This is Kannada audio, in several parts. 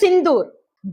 ಸಿಂಧೂರ್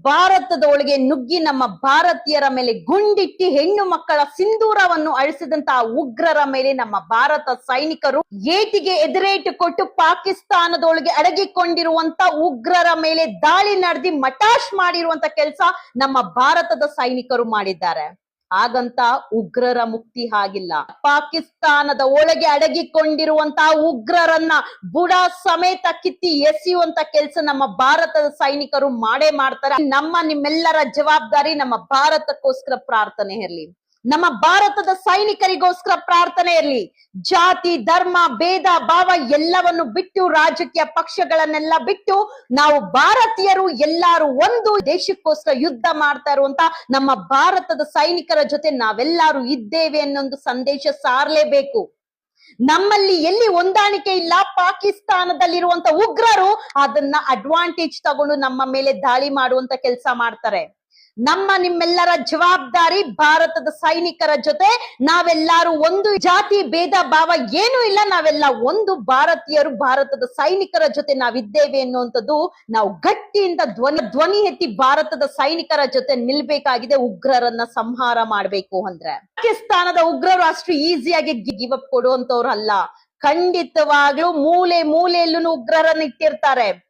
ಭಾರತದ ಒಳಗೆ ನುಗ್ಗಿ ನಮ್ಮ ಭಾರತೀಯರ ಮೇಲೆ ಗುಂಡಿಟ್ಟಿ ಹೆಣ್ಣು ಮಕ್ಕಳ ಸಿಂಧೂರವನ್ನು ಅಳಿಸಿದಂತಹ ಉಗ್ರರ ಮೇಲೆ ನಮ್ಮ ಭಾರತ ಸೈನಿಕರು ಏಟಿಗೆ ಎದುರೇಟು ಕೊಟ್ಟು ಪಾಕಿಸ್ತಾನದೊಳಗೆ ಅಡಗಿಕೊಂಡಿರುವಂತ ಉಗ್ರರ ಮೇಲೆ ದಾಳಿ ನಡೆದಿ ಮಟಾಶ್ ಮಾಡಿರುವಂತ ಕೆಲಸ ನಮ್ಮ ಭಾರತದ ಸೈನಿಕರು ಮಾಡಿದ್ದಾರೆ. ಹಾಗಂತ ಉಗ್ರರ ಮುಕ್ತಿ ಆಗಿಲ್ಲ ಪಾಕಿಸ್ತಾನದ ಒಳಗೆ ಅಡಗಿಕೊಂಡಿರುವಂತಹ ಉಗ್ರರನ್ನ ಬುಡ ಸಮೇತ ಕಿತ್ತಿ ಎಸೆಯುವಂತ ಕೆಲಸ ನಮ್ಮ ಭಾರತದ ಸೈನಿಕರು ಮಾಡೇ ಮಾಡ್ತಾರೆ. ನಮ್ಮ ನಿಮ್ಮೆಲ್ಲರ ಜವಾಬ್ದಾರಿ ನಮ್ಮ ಭಾರತಕ್ಕೋಸ್ಕರ ಪ್ರಾರ್ಥನೆ ಇರಲಿ. ನಮ್ಮ ಭಾರತದ ಸೈನಿಕರಿಗೋಸ್ಕರ ಪ್ರಾರ್ಥನೆ ಇರಲಿ ಜಾತಿ, ಧರ್ಮ, ಭೇದ, ಭಾವ ಎಲ್ಲವನ್ನು ಬಿಟ್ಟು ರಾಜಕೀಯ ಪಕ್ಷಗಳನ್ನೆಲ್ಲ ಬಿಟ್ಟು ನಾವು ಭಾರತೀಯರು ಎಲ್ಲಾರು ಒಂದು ದೇಶಕ್ಕೋಸ್ಕರ ಯುದ್ಧ ಮಾಡ್ತಾ ಇರುವಂತ ನಮ್ಮ ಭಾರತದ ಸೈನಿಕರ ಜೊತೆ ನಾವೆಲ್ಲರೂ ಇದ್ದೇವೆ ಅನ್ನೊಂದು ಸಂದೇಶ ಸಾರಲೇಬೇಕು. ನಮ್ಮಲ್ಲಿ ಎಲ್ಲಿ ಹೊಂದಾಣಿಕೆ ಇಲ್ಲ ಪಾಕಿಸ್ತಾನದಲ್ಲಿರುವಂತ ಉಗ್ರರು ಅದನ್ನ ಅಡ್ವಾಂಟೇಜ್ ತಗೊಂಡು ನಮ್ಮ ಮೇಲೆ ದಾಳಿ ಮಾಡುವಂತ ಕೆಲಸ ಮಾಡ್ತಾರೆ. ನಮ್ಮ ನಿಮ್ಮೆಲ್ಲರ ಜವಾಬ್ದಾರಿ ಭಾರತದ ಸೈನಿಕರ ಜೊತೆ. ನಾವೆಲ್ಲರೂ ಒಂದು ಜಾತಿ, ಭೇದ, ಭಾವ ಏನೂ ಇಲ್ಲ. ನಾವೆಲ್ಲ ಒಂದು ಭಾರತೀಯರು, ಭಾರತದ ಸೈನಿಕರ ಜೊತೆ ನಾವಿದ್ದೇವೆ ಅನ್ನುವಂಥದ್ದು ನಾವು ಗಟ್ಟಿಯಿಂದ ಧ್ವನಿ ಧ್ವನಿ ಎತ್ತಿ ಭಾರತದ ಸೈನಿಕರ ಜೊತೆ ನಿಲ್ಬೇಕಾಗಿದೆ. ಉಗ್ರರನ್ನ ಸಂಹಾರ ಮಾಡ್ಬೇಕು ಅಂದ್ರೆ. ಪಾಕಿಸ್ತಾನದ ಉಗ್ರರು ಅಷ್ಟು ಈಸಿಯಾಗಿ ಗಿವ್ ಅಪ್ ಕೊಡುವಂತವ್ರು ಅಲ್ಲ. ಖಂಡಿತವಾಗ್ಲೂ ಮೂಲೆ ಮೂಲೆಯಲ್ಲೂ ಉಗ್ರರನ್ನ ಇಟ್ಟಿರ್ತಾರೆ.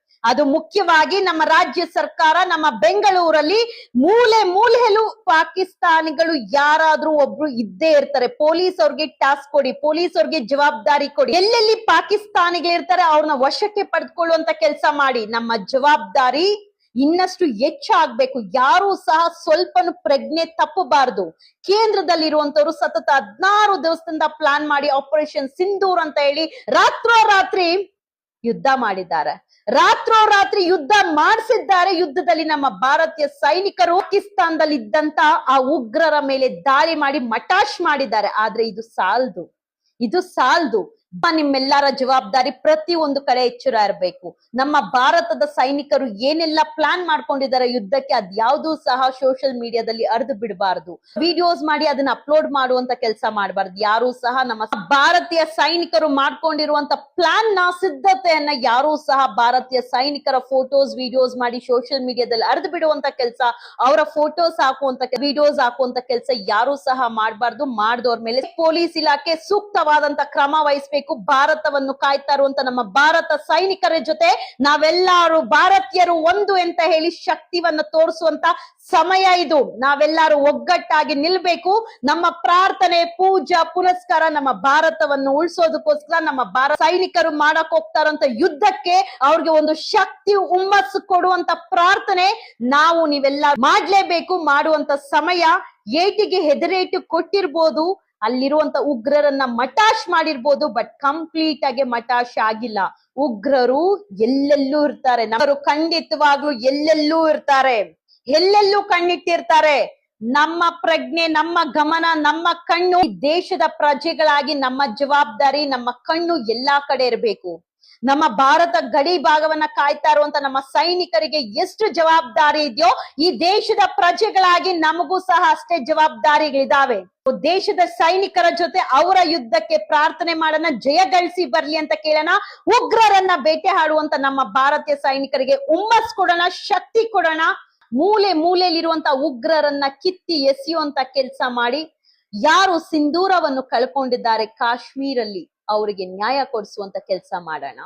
ಮುಖ್ಯವಾಗಿ ನಮ್ಮ ರಾಜ್ಯ ಸರ್ಕಾರ ನಮ್ಮ ಬೆಂಗಳೂರಲ್ಲಿ ಮೂಲೆ ಮೂಲೆಯಲ್ಲೂ ಪಾಕಿಸ್ತಾನಿಗಳು ಯಾರಾದ್ರೂ ಒಬ್ರು ಇದ್ದೇ ಇರ್ತಾರೆ. ಪೊಲೀಸ್ ಅವ್ರಿಗೆ ಟಾಸ್ಕ್ ಕೊಡಿ, ಪೊಲೀಸ್ ಅವ್ರಿಗೆ ಜವಾಬ್ದಾರಿ ಕೊಡಿ. ಎಲ್ಲೆಲ್ಲಿ ಪಾಕಿಸ್ತಾನಿಗಳು ಇರ್ತಾರೆ ಅವ್ರನ್ನ ವಶಕ್ಕೆ ಪಡೆದುಕೊಳ್ಳುವಂತ ಕೆಲಸ ಮಾಡಿ. ನಮ್ಮ ಜವಾಬ್ದಾರಿ ಇನ್ನಷ್ಟು ಹೆಚ್ಚಾಗ್ಬೇಕು. ಯಾರು ಸಹ ಸ್ವಲ್ಪನು ಪ್ರಜ್ಞೆ ತಪ್ಪಬಾರದು. ಕೇಂದ್ರದಲ್ಲಿರುವಂತವ್ರು ಸತತ ಹದಿನಾರು ದಿವಸದಿಂದ ಪ್ಲಾನ್ ಮಾಡಿ ಆಪರೇಷನ್ ಸಿಂಧೂರ್ ಅಂತ ಹೇಳಿ ರಾತ್ರೋರಾತ್ರಿ ಯುದ್ಧ ಮಾಡಿದ್ದಾರೆ. ರಾತ್ರೋರಾತ್ರಿ ಯುದ್ಧ ಮಾಡಿಸಿದ್ದಾರೆ. ಯುದ್ಧದಲ್ಲಿ ನಮ್ಮ ಭಾರತೀಯ ಸೈನಿಕರು ಪಾಕಿಸ್ತಾನದಲ್ಲಿ ಇದ್ದಂತ ಆ ಉಗ್ರರ ಮೇಲೆ ದಾಳಿ ಮಾಡಿ ಮಟಾಶ್ ಮಾಡಿದ್ದಾರೆ. ಆದ್ರೆ ಇದು ಸಾಲ್ದು. ಇದು ಸಾಲ್ದು. ನಿಮ್ಮೆಲ್ಲರ ಜವಾಬ್ದಾರಿ ಪ್ರತಿ ಒಂದು ಕಡೆ ಎಚ್ಚರ ಇರಬೇಕು. ನಮ್ಮ ಭಾರತದ ಸೈನಿಕರು ಏನೆಲ್ಲ ಪ್ಲಾನ್ ಮಾಡ್ಕೊಂಡಿದ್ದಾರೆ ಯುದ್ಧಕ್ಕೆ ಅದ್ಯಾವುದೂ ಸಹ ಸೋಷಿಯಲ್ ಮೀಡಿಯಾದಲ್ಲಿ ಅರ್ದು ಬಿಡಬಾರ್ದು. ವಿಡಿಯೋಸ್ ಮಾಡಿ ಅದನ್ನ ಅಪ್ಲೋಡ್ ಮಾಡುವಂತ ಕೆಲಸ ಮಾಡಬಾರ್ದು. ಯಾರು ಸಹ ನಮ್ಮ ಭಾರತೀಯ ಸೈನಿಕರು ಮಾಡ್ಕೊಂಡಿರುವಂತ ಪ್ಲಾನ್ನ ಸಿದ್ಧತೆಯನ್ನ ಯಾರು ಸಹ ಭಾರತೀಯ ಸೈನಿಕರ ಫೋಟೋಸ್ ವಿಡಿಯೋಸ್ ಮಾಡಿ ಸೋಷಿಯಲ್ ಮೀಡಿಯಾದಲ್ಲಿ ಅರ್ದು ಬಿಡುವಂತ ಕೆಲಸ, ಅವರ ಫೋಟೋಸ್ ಹಾಕುವಂತ ವಿಡಿಯೋಸ್ ಹಾಕುವಂತ ಕೆಲಸ ಯಾರು ಸಹ ಮಾಡಬಾರ್ದು. ಮಾಡಿದವ್ರ ಮೇಲೆ ಪೊಲೀಸ್ ಇಲಾಖೆ ಸೂಕ್ತವಾದಂತ ಕ್ರಮ ವಹಿಸಬೇಕು. ಭಾರತವನ್ನು ಕಾಯ್ತಾ ಇರುವಂತ ನಮ್ಮ ಭಾರತ ಸೈನಿಕರ ಜೊತೆ ನಾವೆಲ್ಲರೂ ಭಾರತೀಯರು ಒಂದು ಅಂತ ಹೇಳಿ ಶಕ್ತಿವನ್ನ ತೋರಿಸುವಂತ ಸಮಯ ಇದು. ನಾವೆಲ್ಲರೂ ಒಗ್ಗಟ್ಟಾಗಿ ನಿಲ್ಬೇಕು. ನಮ್ಮ ಪ್ರಾರ್ಥನೆ, ಪೂಜಾ, ಪುನಸ್ಕಾರ ನಮ್ಮ ಭಾರತವನ್ನು ಉಳಿಸೋದಕ್ಕೋಸ್ಕರ ನಮ್ಮ ಭಾರತ ಸೈನಿಕರು ಮಾಡಕ್ ಹೋಗ್ತಾರಂತ ಯುದ್ಧಕ್ಕೆ ಅವ್ರಿಗೆ ಒಂದು ಶಕ್ತಿ, ಹುಮ್ಮಸ್ಸು ಕೊಡುವಂತ ಪ್ರಾರ್ಥನೆ ನಾವು ನೀವೆಲ್ಲ ಮಾಡ್ಲೇಬೇಕು. ಮಾಡುವಂತ ಸಮಯ ಏಟಿಗೆ ಹೆದರೇಟು ಕೊಟ್ಟಿರ್ಬೋದು. ಅಲ್ಲಿರುವಂತ ಉಗ್ರರನ್ನ ಮಟಾಶ್ ಮಾಡಿರ್ಬೋದು ಬಟ್ ಕಂಪ್ಲೀಟ್ ಆಗಿ ಮಟಾಶ್ ಆಗಿಲ್ಲ. ಉಗ್ರರು ಎಲ್ಲೆಲ್ಲೂ ಇರ್ತಾರೆ. ನಮ್ಮರು ಖಂಡಿತವಾಗ್ಲೂ ಎಲ್ಲೆಲ್ಲೂ ಇರ್ತಾರೆ. ಎಲ್ಲೆಲ್ಲೂ ಕಣ್ಣಿಟ್ಟಿರ್ತಾರೆ. ನಮ್ಮ ಪ್ರಜ್ಞೆ, ನಮ್ಮ ಗಮನ, ನಮ್ಮ ಕಣ್ಣು ದೇಶದ ಪ್ರಜೆಗಳಾಗಿ ನಮ್ಮ ಜವಾಬ್ದಾರಿ, ನಮ್ಮ ಕಣ್ಣು ಎಲ್ಲಾ ಕಡೆ ಇರಬೇಕು. ನಮ್ಮ ಭಾರತ ಗಡಿ ಭಾಗವನ್ನ ಕಾಯ್ತಾ ಇರುವಂತ ನಮ್ಮ ಸೈನಿಕರಿಗೆ ಎಷ್ಟು ಜವಾಬ್ದಾರಿ ಇದೆಯೋ ಈ ದೇಶದ ಪ್ರಜೆಗಳಾಗಿ ನಮಗೂ ಸಹ ಅಷ್ಟೇ ಜವಾಬ್ದಾರಿಗಳಿದಾವೆ. ದೇಶದ ಸೈನಿಕರ ಜೊತೆ ಅವರ ಯುದ್ಧಕ್ಕೆ ಪ್ರಾರ್ಥನೆ ಮಾಡೋಣ, ಜಯ ಗಳಿಸಿ ಬರ್ಲಿ ಅಂತ ಕೇಳೋಣ, ಉಗ್ರರನ್ನ ಬೇಟೆ ಆಡುವಂತ ನಮ್ಮ ಭಾರತೀಯ ಸೈನಿಕರಿಗೆ ಹುಮ್ಮಸ್ ಕೊಡೋಣ, ಶಕ್ತಿ ಕೊಡೋಣ, ಮೂಲೆ ಮೂಲೆಯಲ್ಲಿರುವಂತ ಉಗ್ರರನ್ನ ಕಿತ್ತಿ ಎಸೆಯುವಂತ ಕೆಲಸ ಮಾಡಿ, ಯಾರು ಸಿಂಧೂರವನ್ನು ಕಳ್ಕೊಂಡಿದ್ದಾರೆ ಕಾಶ್ಮೀರಲ್ಲಿ? ಅವರಿಗೆ ನ್ಯಾಯ ಕೊಡಿಸುವಂತ ಕೆಲಸ ಮಾಡೋಣ.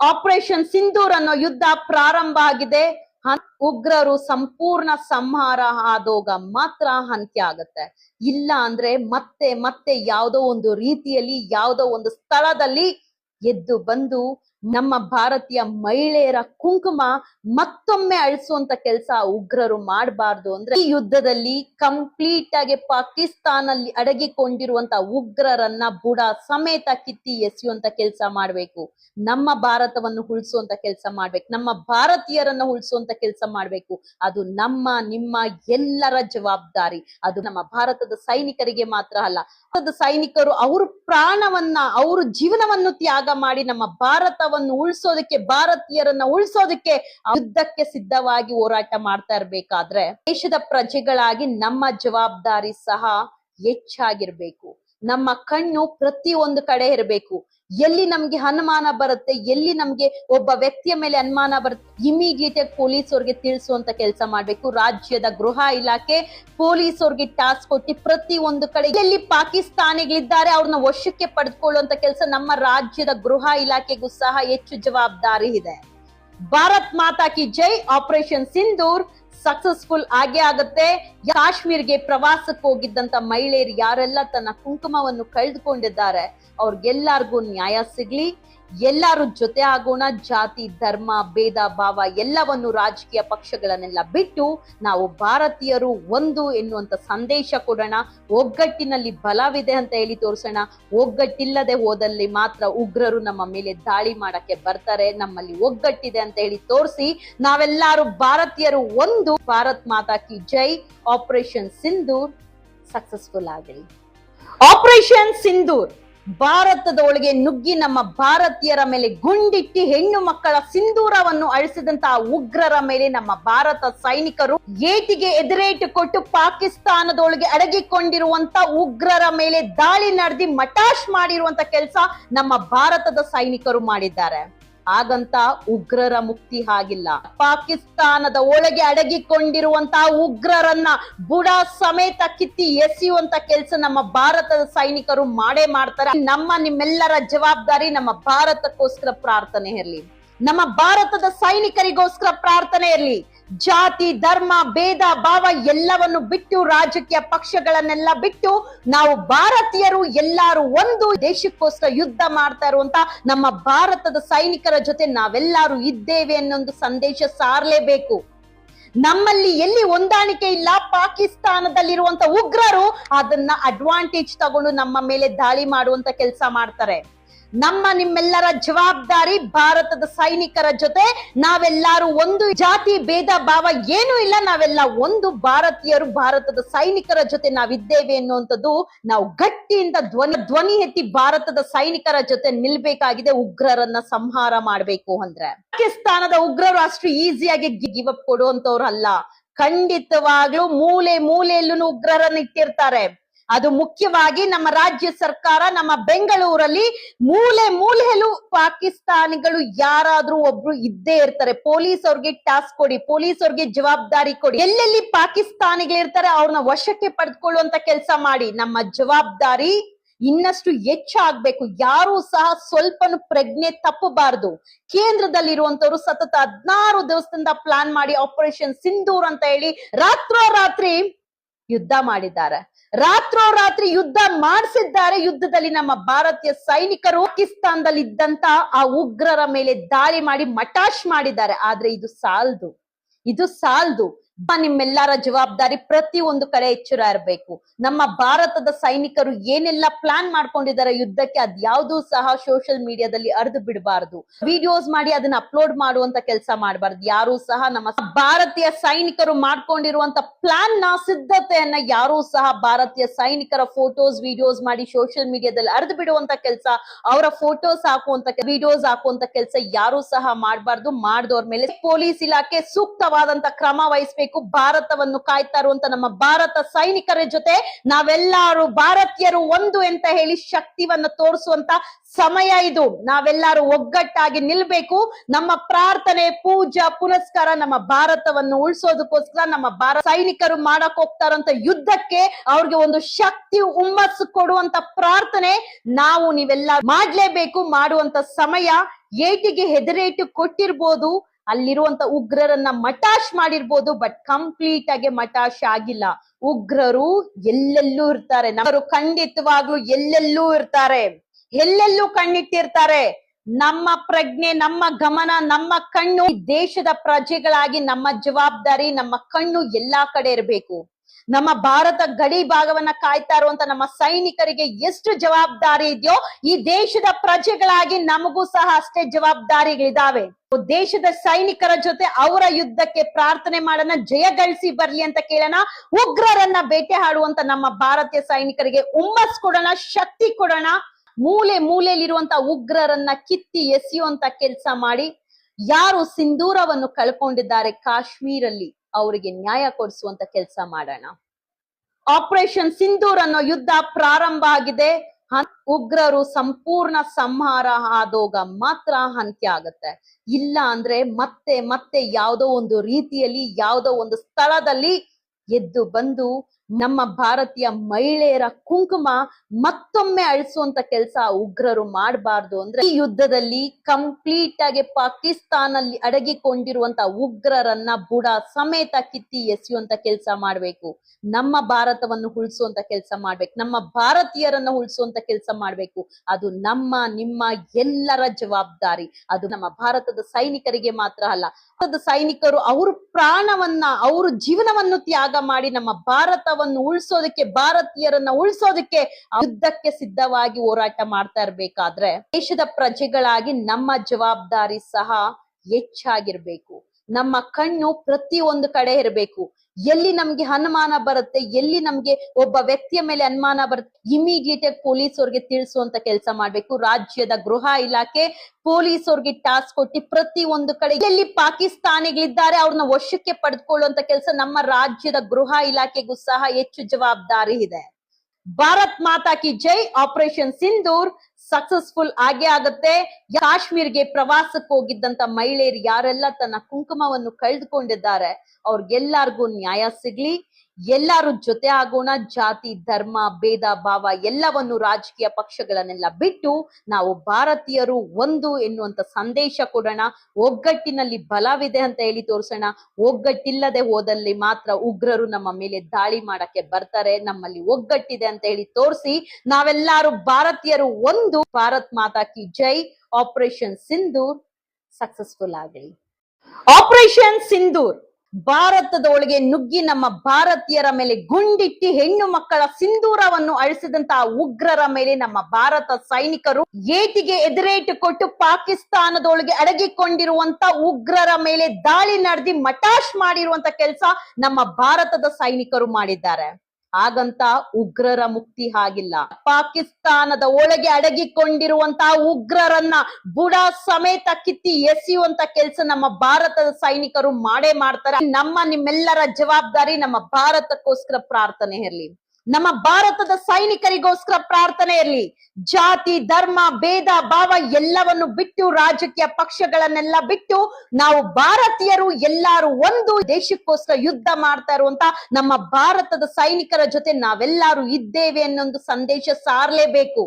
ಆಪರೇಷನ್ ಸಿಂಧೂರ್ ಅನ್ನೋ ಯುದ್ಧ ಪ್ರಾರಂಭ ಆಗಿದೆ. ಉಗ್ರರು ಸಂಪೂರ್ಣ ಸಂಹಾರ ಆದೋಗ ಮಾತ್ರ ಅಂತ್ಯ ಆಗತ್ತೆ. ಇಲ್ಲ ಅಂದ್ರೆ ಮತ್ತೆ ಮತ್ತೆ ಯಾವುದೋ ಒಂದು ರೀತಿಯಲ್ಲಿ ಯಾವುದೋ ಒಂದು ಸ್ಥಳದಲ್ಲಿ ಎದ್ದು ಬಂದು ನಮ್ಮ ಭಾರತೀಯ ಮಹಿಳೆಯರ ಕುಂಕುಮ ಮತ್ತೊಮ್ಮೆ ಅಳಿಸುವಂತ ಕೆಲಸ ಉಗ್ರರು ಮಾಡಬಾರ್ದು ಅಂದ್ರೆ ಈ ಯುದ್ಧದಲ್ಲಿ ಕಂಪ್ಲೀಟ್ ಆಗಿ ಪಾಕಿಸ್ತಾನಲ್ಲಿ ಅಡಗಿಕೊಂಡಿರುವಂತ ಉಗ್ರರನ್ನ ಬುಡ ಸಮೇತ ಕಿತ್ತಿ ಎಸೆಯುವಂತ ಕೆಲಸ ಮಾಡ್ಬೇಕು. ನಮ್ಮ ಭಾರತವನ್ನು ಉಳಿಸುವಂತ ಕೆಲಸ ಮಾಡ್ಬೇಕು. ನಮ್ಮ ಭಾರತೀಯರನ್ನ ಉಳಿಸುವಂತ ಕೆಲಸ ಮಾಡ್ಬೇಕು. ಅದು ನಮ್ಮ, ನಿಮ್ಮ ಎಲ್ಲರ ಜವಾಬ್ದಾರಿ. ಅದು ನಮ್ಮ ಭಾರತದ ಸೈನಿಕರಿಗೆ ಮಾತ್ರ ಅಲ್ಲ ಸೈನಿಕರು ಅವ್ರ ಪ್ರಾಣವನ್ನ, ಅವ್ರ ಜೀವನವನ್ನು ತ್ಯಾಗ ಮಾಡಿ ನಮ್ಮ ಭಾರತವನ್ನು ಉಳಿಸೋದಕ್ಕೆ, ಭಾರತೀಯರನ್ನ ಉಳಿಸೋದಕ್ಕೆ ಯುದ್ಧಕ್ಕೆ ಸಿದ್ಧವಾಗಿ ಹೋರಾಟ ಮಾಡ್ತಾ ಇರ್ಬೇಕಾದ್ರೆ ದೇಶದ ಪ್ರಜೆಗಳಾಗಿ ನಮ್ಮ ಜವಾಬ್ದಾರಿ ಸಹ ಹೆಚ್ಚಾಗಿರ್ಬೇಕು. ನಮ್ಮ ಕಣ್ಣು ಪ್ರತಿ ಒಂದು ಕಡೆ ಇರಬೇಕು. ಎಲ್ಲಿ ನಮ್ಗೆ ಅನುಮಾನ ಬರುತ್ತೆ, ಎಲ್ಲಿ ನಮ್ಗೆ ಒಬ್ಬ ವ್ಯಕ್ತಿಯ ಮೇಲೆ ಅನುಮಾನ ಬರುತ್ತೆ ಇಮಿಡಿಯೇಟ್ ಆಗಿ ಪೊಲೀಸ್ ಅವ್ರಿಗೆ ತಿಳಿಸುವಂತ ಕೆಲಸ ಮಾಡ್ಬೇಕು. ರಾಜ್ಯದ ಗೃಹ ಇಲಾಖೆ ಪೊಲೀಸ್ ಅವ್ರಿಗೆ ಟಾಸ್ಕ್ ಕೊಟ್ಟು ಪ್ರತಿ ಒಂದು ಕಡೆ ಎಲ್ಲಿ ಪಾಕಿಸ್ತಾನಿಗಳಿದ್ದಾರೆ ಅವ್ರನ್ನ ವಶಕ್ಕೆ ಪಡೆದುಕೊಳ್ಳುವಂತ ಕೆಲಸ ನಮ್ಮ ರಾಜ್ಯದ ಗೃಹ ಇಲಾಖೆಗೂ ಸಹ ಹೆಚ್ಚು ಜವಾಬ್ದಾರಿ ಇದೆ. ಭಾರತ್ ಮಾತಾ ಕಿ ಜೈ. ಆಪರೇಷನ್ ಸಿಂಧೂರ್ ಸಕ್ಸಸ್ಫುಲ್ ಆಗೇ ಆಗುತ್ತೆ. ಕಾಶ್ಮೀರ್ಗೆ ಪ್ರವಾಸಕ್ಕೆ ಹೋಗಿದ್ದಂತ ಮಹಿಳೆಯರು ಯಾರೆಲ್ಲ ತನ್ನ ಕುಂಕುಮವನ್ನು ಕಳೆದುಕೊಂಡಿದ್ದಾರೆ, ಅವ್ರಿಗೆಲ್ಲರಿಗೂ ನ್ಯಾಯ ಸಿಗ್ಲಿ. ಎಲ್ಲಾರು ಜೊತೆ ಆಗೋಣ, ಜಾತಿ, ಧರ್ಮ, ಭೇದ, ಭಾವ ಎಲ್ಲವನ್ನು ರಾಜಕೀಯ ಪಕ್ಷಗಳನ್ನೆಲ್ಲ ಬಿಟ್ಟು ನಾವು ಭಾರತೀಯರು ಒಂದು ಎನ್ನುವಂತ ಸಂದೇಶ ಕೊಡೋಣ. ಒಗ್ಗಟ್ಟಿನಲ್ಲಿ ಬಲವಿದೆ ಅಂತ ಹೇಳಿ ತೋರಿಸೋಣ. ಒಗ್ಗಟ್ಟಿಲ್ಲದೆ ಹೋದಲ್ಲಿ ಮಾತ್ರ ಉಗ್ರರು ನಮ್ಮ ಮೇಲೆ ದಾಳಿ ಮಾಡಕ್ಕೆ ಬರ್ತಾರೆ. ನಮ್ಮಲ್ಲಿ ಒಗ್ಗಟ್ಟಿದೆ ಅಂತ ಹೇಳಿ ತೋರಿಸಿ ನಾವೆಲ್ಲರೂ ಭಾರತೀಯರು ಒಂದು. ಭಾರತ್ ಮಾತಾ ಕಿ ಜೈ. ಆಪರೇಷನ್ ಸಿಂಧೂರ್ ಸಕ್ಸಸ್ಫುಲ್ ಆಗಲಿ. ಆಪರೇಷನ್ ಸಿಂಧೂರ್ ಭಾರತದ ಒಳಗೆ ನುಗ್ಗಿ ನಮ್ಮ ಭಾರತೀಯರ ಮೇಲೆ ಗುಂಡಿಟ್ಟಿ ಹೆಣ್ಣು ಮಕ್ಕಳ ಸಿಂಧೂರವನ್ನು ಅಳಿಸಿದಂತಹ ಉಗ್ರರ ಮೇಲೆ ನಮ್ಮ ಭಾರತ ಸೈನಿಕರು ಏಟಿಗೆ ಎದುರೇಟು ಕೊಟ್ಟು ಪಾಕಿಸ್ತಾನದೊಳಗೆ ಅಡಗಿಕೊಂಡಿರುವಂತ ಉಗ್ರರ ಮೇಲೆ ದಾಳಿ ನಡೆದಿ ಮಟಾಶ್ ಮಾಡಿರುವಂತ ಕೆಲಸ ನಮ್ಮ ಭಾರತದ ಸೈನಿಕರು ಮಾಡಿದ್ದಾರೆ. ಹಾಗಂತ ಉಗ್ರರ ಮುಕ್ತಿ ಆಗಿಲ್ಲ ಪಾಕಿಸ್ತಾನದ ಒಳಗೆ ಅಡಗಿಕೊಂಡಿರುವಂತಹ ಉಗ್ರರನ್ನ ಬುಡ ಸಮೇತ ಕಿತ್ತಿ ಎಸೆಯುವಂತ ಕೆಲಸ ನಮ್ಮ ಭಾರತದ ಸೈನಿಕರು ಮಾಡೇ ಮಾಡ್ತಾರೆ. ನಮ್ಮ ನಿಮ್ಮೆಲ್ಲರ ಜವಾಬ್ದಾರಿ ನಮ್ಮ ಭಾರತಕ್ಕೋಸ್ಕರ ಪ್ರಾರ್ಥನೆ ಇರಲಿ. ನಮ್ಮ ಭಾರತದ ಸೈನಿಕರಿಗೋಸ್ಕರ ಪ್ರಾರ್ಥನೆ ಇರಲಿ. ಜಾತಿ, ಧರ್ಮ, ಭೇದ, ಭಾವ ಎಲ್ಲವನ್ನು ಬಿಟ್ಟು ರಾಜಕೀಯ ಪಕ್ಷಗಳನ್ನೆಲ್ಲ ಬಿಟ್ಟು ನಾವು ಭಾರತೀಯರು ಎಲ್ಲಾರು ಒಂದು ದೇಶಕ್ಕೋಸ್ಕರ ಯುದ್ಧ ಮಾಡ್ತಾ ಇರುವಂತ ನಮ್ಮ ಭಾರತದ ಸೈನಿಕರ ಜೊತೆ ನಾವೆಲ್ಲರೂ ಇದ್ದೇವೆ ಅನ್ನೊಂದು ಸಂದೇಶ ಸಾರಲೇಬೇಕು. ನಮ್ಮಲ್ಲಿ ಎಲ್ಲಿ ಹೊಂದಾಣಿಕೆ ಇಲ್ಲ ಪಾಕಿಸ್ತಾನದಲ್ಲಿರುವಂತ ಉಗ್ರರು ಅದನ್ನ ಅಡ್ವಾಂಟೇಜ್ ತಗೊಂಡು ನಮ್ಮ ಮೇಲೆ ದಾಳಿ ಮಾಡುವಂತ ಕೆಲಸ ಮಾಡ್ತಾರೆ. ನಮ್ಮ ನಿಮ್ಮೆಲ್ಲರ ಜವಾಬ್ದಾರಿ ಭಾರತದ ಸೈನಿಕರ ಜೊತೆ. ನಾವೆಲ್ಲರೂ ಒಂದು ಜಾತಿ, ಭೇದ, ಭಾವ ಏನೂ ಇಲ್ಲ. ನಾವೆಲ್ಲ ಒಂದು ಭಾರತೀಯರು, ಭಾರತದ ಸೈನಿಕರ ಜೊತೆ ನಾವಿದ್ದೇವೆ ಅನ್ನುವಂಥದ್ದು ನಾವು ಗಟ್ಟಿಯಿಂದ ಧ್ವನಿ ಧ್ವನಿ ಎತ್ತಿ ಭಾರತದ ಸೈನಿಕರ ಜೊತೆ ನಿಲ್ಬೇಕಾಗಿದೆ. ಉಗ್ರರನ್ನ ಸಂಹಾರ ಮಾಡ್ಬೇಕು ಅಂದ್ರೆ. ಪಾಕಿಸ್ತಾನದ ಉಗ್ರರು ಅಷ್ಟು ಈಸಿಯಾಗಿ ಗಿವ್ ಅಪ್ ಕೊಡುವಂತವ್ರು ಅಲ್ಲ ಖಂಡಿತವಾಗ್ಲೂ ಮೂಲೆ ಮೂಲೆಯಲ್ಲೂ ಉಗ್ರರನ್ನ ಇಟ್ಟಿರ್ತಾರೆ. ಅದು ಮುಖ್ಯವಾಗಿ ನಮ್ಮ ರಾಜ್ಯ ಸರ್ಕಾರ, ನಮ್ಮ ಬೆಂಗಳೂರಲ್ಲಿ ಮೂಲೆ ಮೂಲೆಯಲ್ಲೂ ಪಾಕಿಸ್ತಾನಿಗಳು ಯಾರಾದ್ರೂ ಒಬ್ರು ಇದ್ದೇ ಇರ್ತಾರೆ. ಪೊಲೀಸ್ ಅವ್ರಿಗೆ ಟಾಸ್ಕ್ ಕೊಡಿ ಪೊಲೀಸ್ ಅವ್ರಿಗೆ ಜವಾಬ್ದಾರಿ ಕೊಡಿ. ಎಲ್ಲೆಲ್ಲಿ ಪಾಕಿಸ್ತಾನಿಗಳಿರ್ತಾರೆ ಅವ್ರನ್ನ ವಶಕ್ಕೆ ಪಡೆದುಕೊಳ್ಳುವಂತ ಕೆಲಸ ಮಾಡಿ. ನಮ್ಮ ಜವಾಬ್ದಾರಿ ಇನ್ನಷ್ಟು ಹೆಚ್ಚಾಗಬೇಕು. ಯಾರು ಸಹ ಸ್ವಲ್ಪನು ಪ್ರಜ್ಞೆ ತಪ್ಪಬಾರದು. ಕೇಂದ್ರದಲ್ಲಿರುವಂತವ್ರು ಸತತ ಹದಿನಾರು ದಿವಸದಿಂದ ಪ್ಲಾನ್ ಮಾಡಿ ಆಪರೇಷನ್ ಸಿಂಧೂರ್ ಅಂತ ಹೇಳಿ ರಾತ್ರೋರಾತ್ರಿ ಯುದ್ಧ ಮಾಡಿದ್ದಾರೆ. ರಾತ್ರೋರಾತ್ರಿ ಯುದ್ಧ ಮಾಡಿಸಿದ್ದಾರೆ. ಯುದ್ಧದಲ್ಲಿ ನಮ್ಮ ಭಾರತೀಯ ಸೈನಿಕರು ಪಾಕಿಸ್ತಾನದಲ್ಲಿ ಇದ್ದಂತ ಆ ಉಗ್ರರ ಮೇಲೆ ದಾಳಿ ಮಾಡಿ ಮಟಾಶ್ ಮಾಡಿದ್ದಾರೆ. ಆದ್ರೆ ಇದು ಸಾಲ್ದು. ಇದು ಸಾಲ್ದು. ನಿಮ್ಮೆಲ್ಲರ ಜವಾಬ್ದಾರಿ ಪ್ರತಿ ಒಂದು ಕಡೆ ಎಚ್ಚರ ಇರಬೇಕು. ನಮ್ಮ ಭಾರತದ ಸೈನಿಕರು ಏನೆಲ್ಲ ಪ್ಲಾನ್ ಮಾಡ್ಕೊಂಡಿದ್ದಾರೆ ಯುದ್ಧಕ್ಕೆ ಅದ್ ಯಾವ್ದು ಸಹ ಸೋಷಿಯಲ್ ಮೀಡಿಯಾದಲ್ಲಿ ಅರ್ದು ಬಿಡಬಾರದು. ವಿಡಿಯೋಸ್ ಮಾಡಿ ಅದನ್ನ ಅಪ್ಲೋಡ್ ಮಾಡುವಂತ ಕೆಲಸ ಮಾಡಬಾರ್ದು. ಯಾರು ಸಹ ನಮ್ಮ ಭಾರತೀಯ ಸೈನಿಕರು ಮಾಡ್ಕೊಂಡಿರುವಂತ ಪ್ಲಾನ್ನ ಸಿದ್ಧತೆಯನ್ನ ಯಾರು ಸಹ ಭಾರತೀಯ ಸೈನಿಕರ ಫೋಟೋಸ್ ವಿಡಿಯೋಸ್ ಮಾಡಿ ಸೋಷಿಯಲ್ ಮೀಡಿಯಾದಲ್ಲಿ ಅರ್ದು ಬಿಡುವಂತ ಕೆಲಸ, ಅವರ ಫೋಟೋಸ್ ಹಾಕುವಂತ ವಿಡಿಯೋಸ್ ಹಾಕುವಂತ ಕೆಲಸ ಯಾರು ಸಹ ಮಾಡಬಾರ್ದು. ಮಾಡಿದವ್ರ ಮೇಲೆ ಪೊಲೀಸ್ ಇಲಾಖೆ ಸೂಕ್ತವಾದಂತ ಕ್ರಮ ವಹಿಸಬೇಕು. ಭಾರತವನ್ನು ಕಾಯ್ತಾ ಇರುವಂತ ನಮ್ಮ ಭಾರತ ಸೈನಿಕರ ಜೊತೆ ನಾವೆಲ್ಲರೂ ಭಾರತೀಯರು ಒಂದು ಅಂತ ಹೇಳಿ ಶಕ್ತಿವನ್ನ ತೋರಿಸುವಂತ ಸಮಯ ಇದು. ನಾವೆಲ್ಲರೂ ಒಗ್ಗಟ್ಟಾಗಿ ನಿಲ್ಬೇಕು. ನಮ್ಮ ಪ್ರಾರ್ಥನೆ, ಪೂಜಾ, ಪುನಸ್ಕಾರ ನಮ್ಮ ಭಾರತವನ್ನು ಉಳಿಸೋದಕ್ಕೋಸ್ಕರ ನಮ್ಮ ಭಾರತ ಸೈನಿಕರು ಮಾಡಕ್ ಹೋಗ್ತಾ ಇರೋಂತ ಯುದ್ಧಕ್ಕೆ ಅವ್ರಿಗೆ ಒಂದು ಶಕ್ತಿ, ಹುಮ್ಮಸ್ಸು ಕೊಡುವಂತ ಪ್ರಾರ್ಥನೆ ನಾವು ನೀವೆಲ್ಲ ಮಾಡ್ಲೇಬೇಕು. ಮಾಡುವಂತ ಸಮಯ ಏಟಿಗೆ ಹೆದರೇಟು ಕೊಟ್ಟಿರ್ಬೋದು. ಅಲ್ಲಿರುವಂತ ಉಗ್ರರನ್ನ ಮಟಾಶ್ ಮಾಡಿರ್ಬೋದು ಬಟ್ ಕಂಪ್ಲೀಟ್ ಆಗಿ ಮಟಾಶ್ ಆಗಿಲ್ಲ. ಉಗ್ರರು ಎಲ್ಲೆಲ್ಲೂ ಇರ್ತಾರೆ. ನಮ್ಮರು ಖಂಡಿತವಾಗ್ಲೂ ಎಲ್ಲೆಲ್ಲೂ ಇರ್ತಾರೆ. ಎಲ್ಲೆಲ್ಲೂ ಕಣ್ಣಿಟ್ಟಿರ್ತಾರೆ. ನಮ್ಮ ಪ್ರಜ್ಞೆ, ನಮ್ಮ ಗಮನ, ನಮ್ಮ ಕಣ್ಣು ದೇಶದ ಪ್ರಜೆಗಳಾಗಿ ನಮ್ಮ ಜವಾಬ್ದಾರಿ, ನಮ್ಮ ಕಣ್ಣು ಎಲ್ಲಾ ಕಡೆ ಇರಬೇಕು. ನಮ್ಮ ಭಾರತ ಗಡಿ ಭಾಗವನ್ನ ಕಾಯ್ತಾ ಇರುವಂತ ನಮ್ಮ ಸೈನಿಕರಿಗೆ ಎಷ್ಟು ಜವಾಬ್ದಾರಿ ಇದೆಯೋ ಈ ದೇಶದ ಪ್ರಜೆಗಳಾಗಿ ನಮಗೂ ಸಹ ಅಷ್ಟೇ ಜವಾಬ್ದಾರಿಗಳಿದಾವೆ. ದೇಶದ ಸೈನಿಕರ ಜೊತೆ ಅವರ ಯುದ್ಧಕ್ಕೆ ಪ್ರಾರ್ಥನೆ ಮಾಡೋಣ, ಜಯ ಗಳಿಸಿ ಬರ್ಲಿ ಅಂತ ಕೇಳೋಣ, ಉಗ್ರರನ್ನ ಬೇಟೆ ಹಾಡುವಂತ ನಮ್ಮ ಭಾರತೀಯ ಸೈನಿಕರಿಗೆ ಉಮ್ಮಸ್ ಕೊಡೋಣ, ಶಕ್ತಿ ಕೊಡೋಣ, ಮೂಲೆ ಮೂಲೆಯಲ್ಲಿರುವಂತ ಉಗ್ರರನ್ನ ಕಿತ್ತಿ ಎಸೆಯುವಂತ ಕೆಲಸ ಮಾಡಿ, ಯಾರು ಸಿಂಧೂರವನ್ನು ಕಳ್ಕೊಂಡಿದ್ದಾರೆ ಕಾಶ್ಮೀರಲ್ಲಿ ಅವರಿಗೆ ನ್ಯಾಯ ಕೊಡಿಸುವಂತ ಕೆಲಸ ಮಾಡೋಣ. ಆಪರೇಷನ್ ಸಿಂಧೂರ್ ಅನ್ನೋ ಯುದ್ಧ ಪ್ರಾರಂಭ ಆಗಿದೆ. ಉಗ್ರರು ಸಂಪೂರ್ಣ ಸಂಹಾರ ಆದೋಗ ಮಾತ್ರ ಅಂತ್ಯ ಆಗತ್ತೆ. ಇಲ್ಲ ಅಂದ್ರೆ ಮತ್ತೆ ಮತ್ತೆ ಯಾವುದೋ ಒಂದು ರೀತಿಯಲ್ಲಿ ಯಾವುದೋ ಒಂದು ಸ್ಥಳದಲ್ಲಿ ಎದ್ದು ಬಂದು ನಮ್ಮ ಭಾರತೀಯ ಮಹಿಳೆಯರ ಕುಂಕುಮ ಮತ್ತೊಮ್ಮೆ ಅಳಿಸುವಂತ ಕೆಲಸ ಉಗ್ರರು ಮಾಡಬಾರ್ದು ಅಂದ್ರೆ ಈ ಯುದ್ಧದಲ್ಲಿ ಕಂಪ್ಲೀಟ್ ಆಗಿ ಪಾಕಿಸ್ತಾನಲ್ಲಿ ಅಡಗಿಕೊಂಡಿರುವಂತ ಉಗ್ರರನ್ನ ಬುಡ ಸಮೇತ ಕಿತ್ತಿ ಎಸೆಯುವಂತ ಕೆಲಸ ಮಾಡ್ಬೇಕು. ನಮ್ಮ ಭಾರತವನ್ನು ಉಳಿಸುವಂತ ಕೆಲಸ ಮಾಡ್ಬೇಕು. ನಮ್ಮ ಭಾರತೀಯರನ್ನ ಉಳಿಸುವಂತ ಕೆಲಸ ಮಾಡ್ಬೇಕು. ಅದು ನಮ್ಮ, ನಿಮ್ಮ ಎಲ್ಲರ ಜವಾಬ್ದಾರಿ. ಅದು ನಮ್ಮ ಭಾರತದ ಸೈನಿಕರಿಗೆ ಮಾತ್ರ ಅಲ್ಲ, ಭಾರತದ ಸೈನಿಕರು ಅವರು ಪ್ರಾಣವನ್ನ, ಅವ್ರ ಜೀವನವನ್ನು ತ್ಯಾಗ ಮಾಡಿ ನಮ್ಮ ಭಾರತವನ್ನು ಉಳಿಸೋದಕ್ಕೆ, ಭಾರತೀಯರನ್ನ ಉಳಿಸೋದಕ್ಕೆ ಯುದ್ಧಕ್ಕೆ ಸಿದ್ಧವಾಗಿ ಹೋರಾಟ ಮಾಡ್ತಾ ಇರ್ಬೇಕಾದ್ರೆ ದೇಶದ ಪ್ರಜೆಗಳಾಗಿ ನಮ್ಮ ಜವಾಬ್ದಾರಿ ಸಹ ಹೆಚ್ಚಾಗಿರ್ಬೇಕು. ನಮ್ಮ ಕಣ್ಣು ಪ್ರತಿ ಒಂದು ಕಡೆ ಇರಬೇಕು. ಎಲ್ಲಿ ನಮ್ಗೆ ಅನುಮಾನ ಬರುತ್ತೆ, ಎಲ್ಲಿ ನಮ್ಗೆ ಒಬ್ಬ ವ್ಯಕ್ತಿಯ ಮೇಲೆ ಅನುಮಾನ ಬರುತ್ತೆ ಇಮಿಡಿಯೇಟ್ ಆಗಿ ಪೊಲೀಸ್ ಅವ್ರಿಗೆ ತಿಳಿಸುವಂತ ಕೆಲಸ ಮಾಡ್ಬೇಕು. ರಾಜ್ಯದ ಗೃಹ ಇಲಾಖೆ ಪೊಲೀಸ್ ಅವ್ರಿಗೆ ಟಾಸ್ಕ್ ಕೊಟ್ಟು ಪ್ರತಿ ಒಂದು ಕಡೆ ಎಲ್ಲಿ ಪಾಕಿಸ್ತಾನಿಗಳಿದ್ದಾರೆ ಅವ್ರನ್ನ ವಶಕ್ಕೆ ಪಡೆದುಕೊಳ್ಳುವಂತ ಕೆಲಸ ನಮ್ಮ ರಾಜ್ಯದ ಗೃಹ ಇಲಾಖೆಗೂ ಸಹ ಹೆಚ್ಚು ಜವಾಬ್ದಾರಿ ಇದೆ. ಭಾರತ್ ಮಾತಾ ಕಿ ಜೈ ಆಪರೇಷನ್ ಸಿಂಧೂರ್ ಸಕ್ಸಸ್ಫುಲ್ ಆಗೇ ಆಗುತ್ತೆ. ಕಾಶ್ಮೀರ್ಗೆ ಪ್ರವಾಸಕ್ಕೆ ಹೋಗಿದ್ದಂತ ಮಹಿಳೆಯರು ಯಾರೆಲ್ಲ ತನ್ನ ಕುಂಕುಮವನ್ನು ಕಳೆದುಕೊಂಡಿದ್ದಾರೆ, ಅವ್ರಿಗೆಲ್ಲಾರ್ಗೂ ನ್ಯಾಯ ಸಿಗ್ಲಿ. ಎಲ್ಲಾರು ಜೊತೆ ಆಗೋಣ, ಜಾತಿ, ಧರ್ಮ, ಭೇದ, ಭಾವ ಎಲ್ಲವನ್ನು ರಾಜಕೀಯ ಪಕ್ಷಗಳನ್ನೆಲ್ಲ ಬಿಟ್ಟು ನಾವು ಭಾರತೀಯರು ಒಂದು ಎನ್ನುವಂತ ಸಂದೇಶ ಕೊಡೋಣ. ಒಗ್ಗಟ್ಟಿನಲ್ಲಿ ಬಲವಿದೆ ಅಂತ ಹೇಳಿ ತೋರಿಸೋಣ. ಒಗ್ಗಟ್ಟಿಲ್ಲದೆ ಹೋದಲ್ಲಿ ಮಾತ್ರ ಉಗ್ರರು ನಮ್ಮ ಮೇಲೆ ದಾಳಿ ಮಾಡಕ್ಕೆ ಬರ್ತಾರೆ. ನಮ್ಮಲ್ಲಿ ಒಗ್ಗಟ್ಟಿದೆ ಅಂತ ಹೇಳಿ ತೋರಿಸಿ ನಾವೆಲ್ಲರೂ ಭಾರತೀಯರು ಒಂದು. ಭಾರತ್ ಮಾತಾ ಕಿ ಜೈ. ಆಪರೇಷನ್ ಸಿಂಧೂರ್ ಸಕ್ಸಸ್ಫುಲ್ ಆಗಲಿ. ಆಪರೇಷನ್ ಸಿಂಧೂರ್ ಭಾರತದ ಒಳಗೆ ನುಗ್ಗಿ ನಮ್ಮ ಭಾರತೀಯರ ಮೇಲೆ ಗುಂಡಿಟ್ಟಿ ಹೆಣ್ಣು ಮಕ್ಕಳ ಸಿಂಧೂರವನ್ನು ಅಳಿಸಿದಂತಹ ಉಗ್ರರ ಮೇಲೆ ನಮ್ಮ ಭಾರತ ಸೈನಿಕರು ಏಟಿಗೆ ಎದುರೇಟು ಕೊಟ್ಟು ಪಾಕಿಸ್ತಾನದೊಳಗೆ ಅಡಗಿಕೊಂಡಿರುವಂತ ಉಗ್ರರ ಮೇಲೆ ದಾಳಿ ನಡೆದಿ ಮಟಾಶ್ ಮಾಡಿರುವಂತ ಕೆಲಸ ನಮ್ಮ ಭಾರತದ ಸೈನಿಕರು ಮಾಡಿದ್ದಾರೆ. ಹಾಗಂತ ಉಗ್ರರ ಮುಕ್ತಿ ಆಗಿಲ್ಲ ಪಾಕಿಸ್ತಾನದ ಒಳಗೆ ಅಡಗಿಕೊಂಡಿರುವಂತಹ ಉಗ್ರರನ್ನ ಬುಡ ಸಮೇತ ಕಿತ್ತಿ ಎಸೆಯುವಂತ ಕೆಲಸ ನಮ್ಮ ಭಾರತದ ಸೈನಿಕರು ಮಾಡೇ ಮಾಡ್ತಾರೆ. ನಮ್ಮ ನಿಮ್ಮೆಲ್ಲರ ಜವಾಬ್ದಾರಿ ನಮ್ಮ ಭಾರತಕ್ಕೋಸ್ಕರ ಪ್ರಾರ್ಥನೆ ಇರ್ಲಿ. ನಮ್ಮ ಭಾರತದ ಸೈನಿಕರಿಗೋಸ್ಕರ ಪ್ರಾರ್ಥನೆ ಇರಲಿ. ಜಾತಿ, ಧರ್ಮ, ಭೇದ, ಭಾವ ಎಲ್ಲವನ್ನು ಬಿಟ್ಟು ರಾಜಕೀಯ ಪಕ್ಷಗಳನ್ನೆಲ್ಲ ಬಿಟ್ಟು ನಾವು ಭಾರತೀಯರು ಎಲ್ಲಾರು ಒಂದು ದೇಶಕ್ಕೋಸ್ಕರ ಯುದ್ಧ ಮಾಡ್ತಾ ಇರುವಂತ ನಮ್ಮ ಭಾರತದ ಸೈನಿಕರ ಜೊತೆ ನಾವೆಲ್ಲರೂ ಇದ್ದೇವೆ ಅನ್ನೊಂದು ಸಂದೇಶ ಸಾರಲೇಬೇಕು.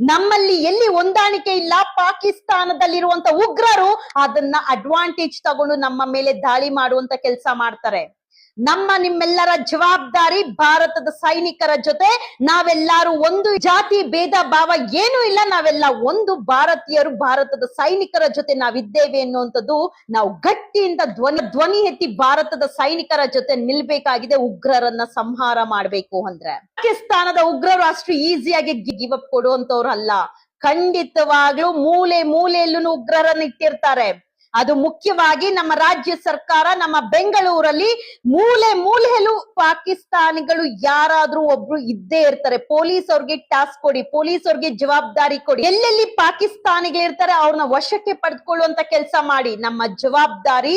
ನಮ್ಮಲ್ಲಿ ಎಲ್ಲಿ ಹೊಂದಾಣಿಕೆ ಇಲ್ಲ ಪಾಕಿಸ್ತಾನದಲ್ಲಿರುವಂತ ಉಗ್ರರು ಅದನ್ನ ಅಡ್ವಾಂಟೇಜ್ ತಗೊಂಡು ನಮ್ಮ ಮೇಲೆ ದಾಳಿ ಮಾಡುವಂತ ಕೆಲಸ ಮಾಡ್ತಾರೆ. ನಮ್ಮ ನಿಮ್ಮೆಲ್ಲರ ಜವಾಬ್ದಾರಿ ಭಾರತದ ಸೈನಿಕರ ಜೊತೆ. ನಾವೆಲ್ಲರೂ ಒಂದು ಜಾತಿ ಭೇದ ಭಾವ ಏನೂ ಇಲ್ಲ. ನಾವೆಲ್ಲ ಒಂದು ಭಾರತೀಯರು, ಭಾರತದ ಸೈನಿಕರ ಜೊತೆ ನಾವಿದ್ದೇವೆ ಅನ್ನುವಂಥದ್ದು ನಾವು ಗಟ್ಟಿಯಿಂದ ಧ್ವನಿ ಧ್ವನಿ ಎತ್ತಿ ಭಾರತದ ಸೈನಿಕರ ಜೊತೆ ನಿಲ್ಬೇಕಾಗಿದೆ. ಉಗ್ರರನ್ನ ಸಂಹಾರ ಮಾಡ್ಬೇಕು ಅಂದ್ರೆ. ಪಾಕಿಸ್ತಾನದ ಉಗ್ರರು ಅಷ್ಟು ಈಸಿಯಾಗಿ ಗಿವ್ ಅಪ್ ಕೊಡುವಂತವ್ರು ಅಲ್ಲ ಖಂಡಿತವಾಗ್ಲೂ ಮೂಲೆ ಮೂಲೆಯಲ್ಲೂ ಉಗ್ರರನ್ನ ಇಟ್ಟಿರ್ತಾರೆ. ಅದು ಮುಖ್ಯವಾಗಿ ನಮ್ಮ ರಾಜ್ಯ ಸರ್ಕಾರ ನಮ್ಮ ಬೆಂಗಳೂರಲ್ಲಿ ಮೂಲೆ ಮೂಲೆಯಲ್ಲೂ ಪಾಕಿಸ್ತಾನಿಗಳು ಯಾರಾದ್ರೂ ಒಬ್ರು ಇದ್ದೇ ಇರ್ತಾರೆ. ಪೊಲೀಸ್ ಅವ್ರಿಗೆ ಟಾಸ್ಕ್ ಕೊಡಿ, ಪೊಲೀಸ್ ಅವ್ರಿಗೆ ಜವಾಬ್ದಾರಿ ಕೊಡಿ. ಎಲ್ಲೆಲ್ಲಿ ಪಾಕಿಸ್ತಾನಿಗಳಿರ್ತಾರೆ ಅವ್ರನ್ನ ವಶಕ್ಕೆ ಪಡೆದುಕೊಳ್ಳುವಂತ ಕೆಲಸ ಮಾಡಿ. ನಮ್ಮ ಜವಾಬ್ದಾರಿ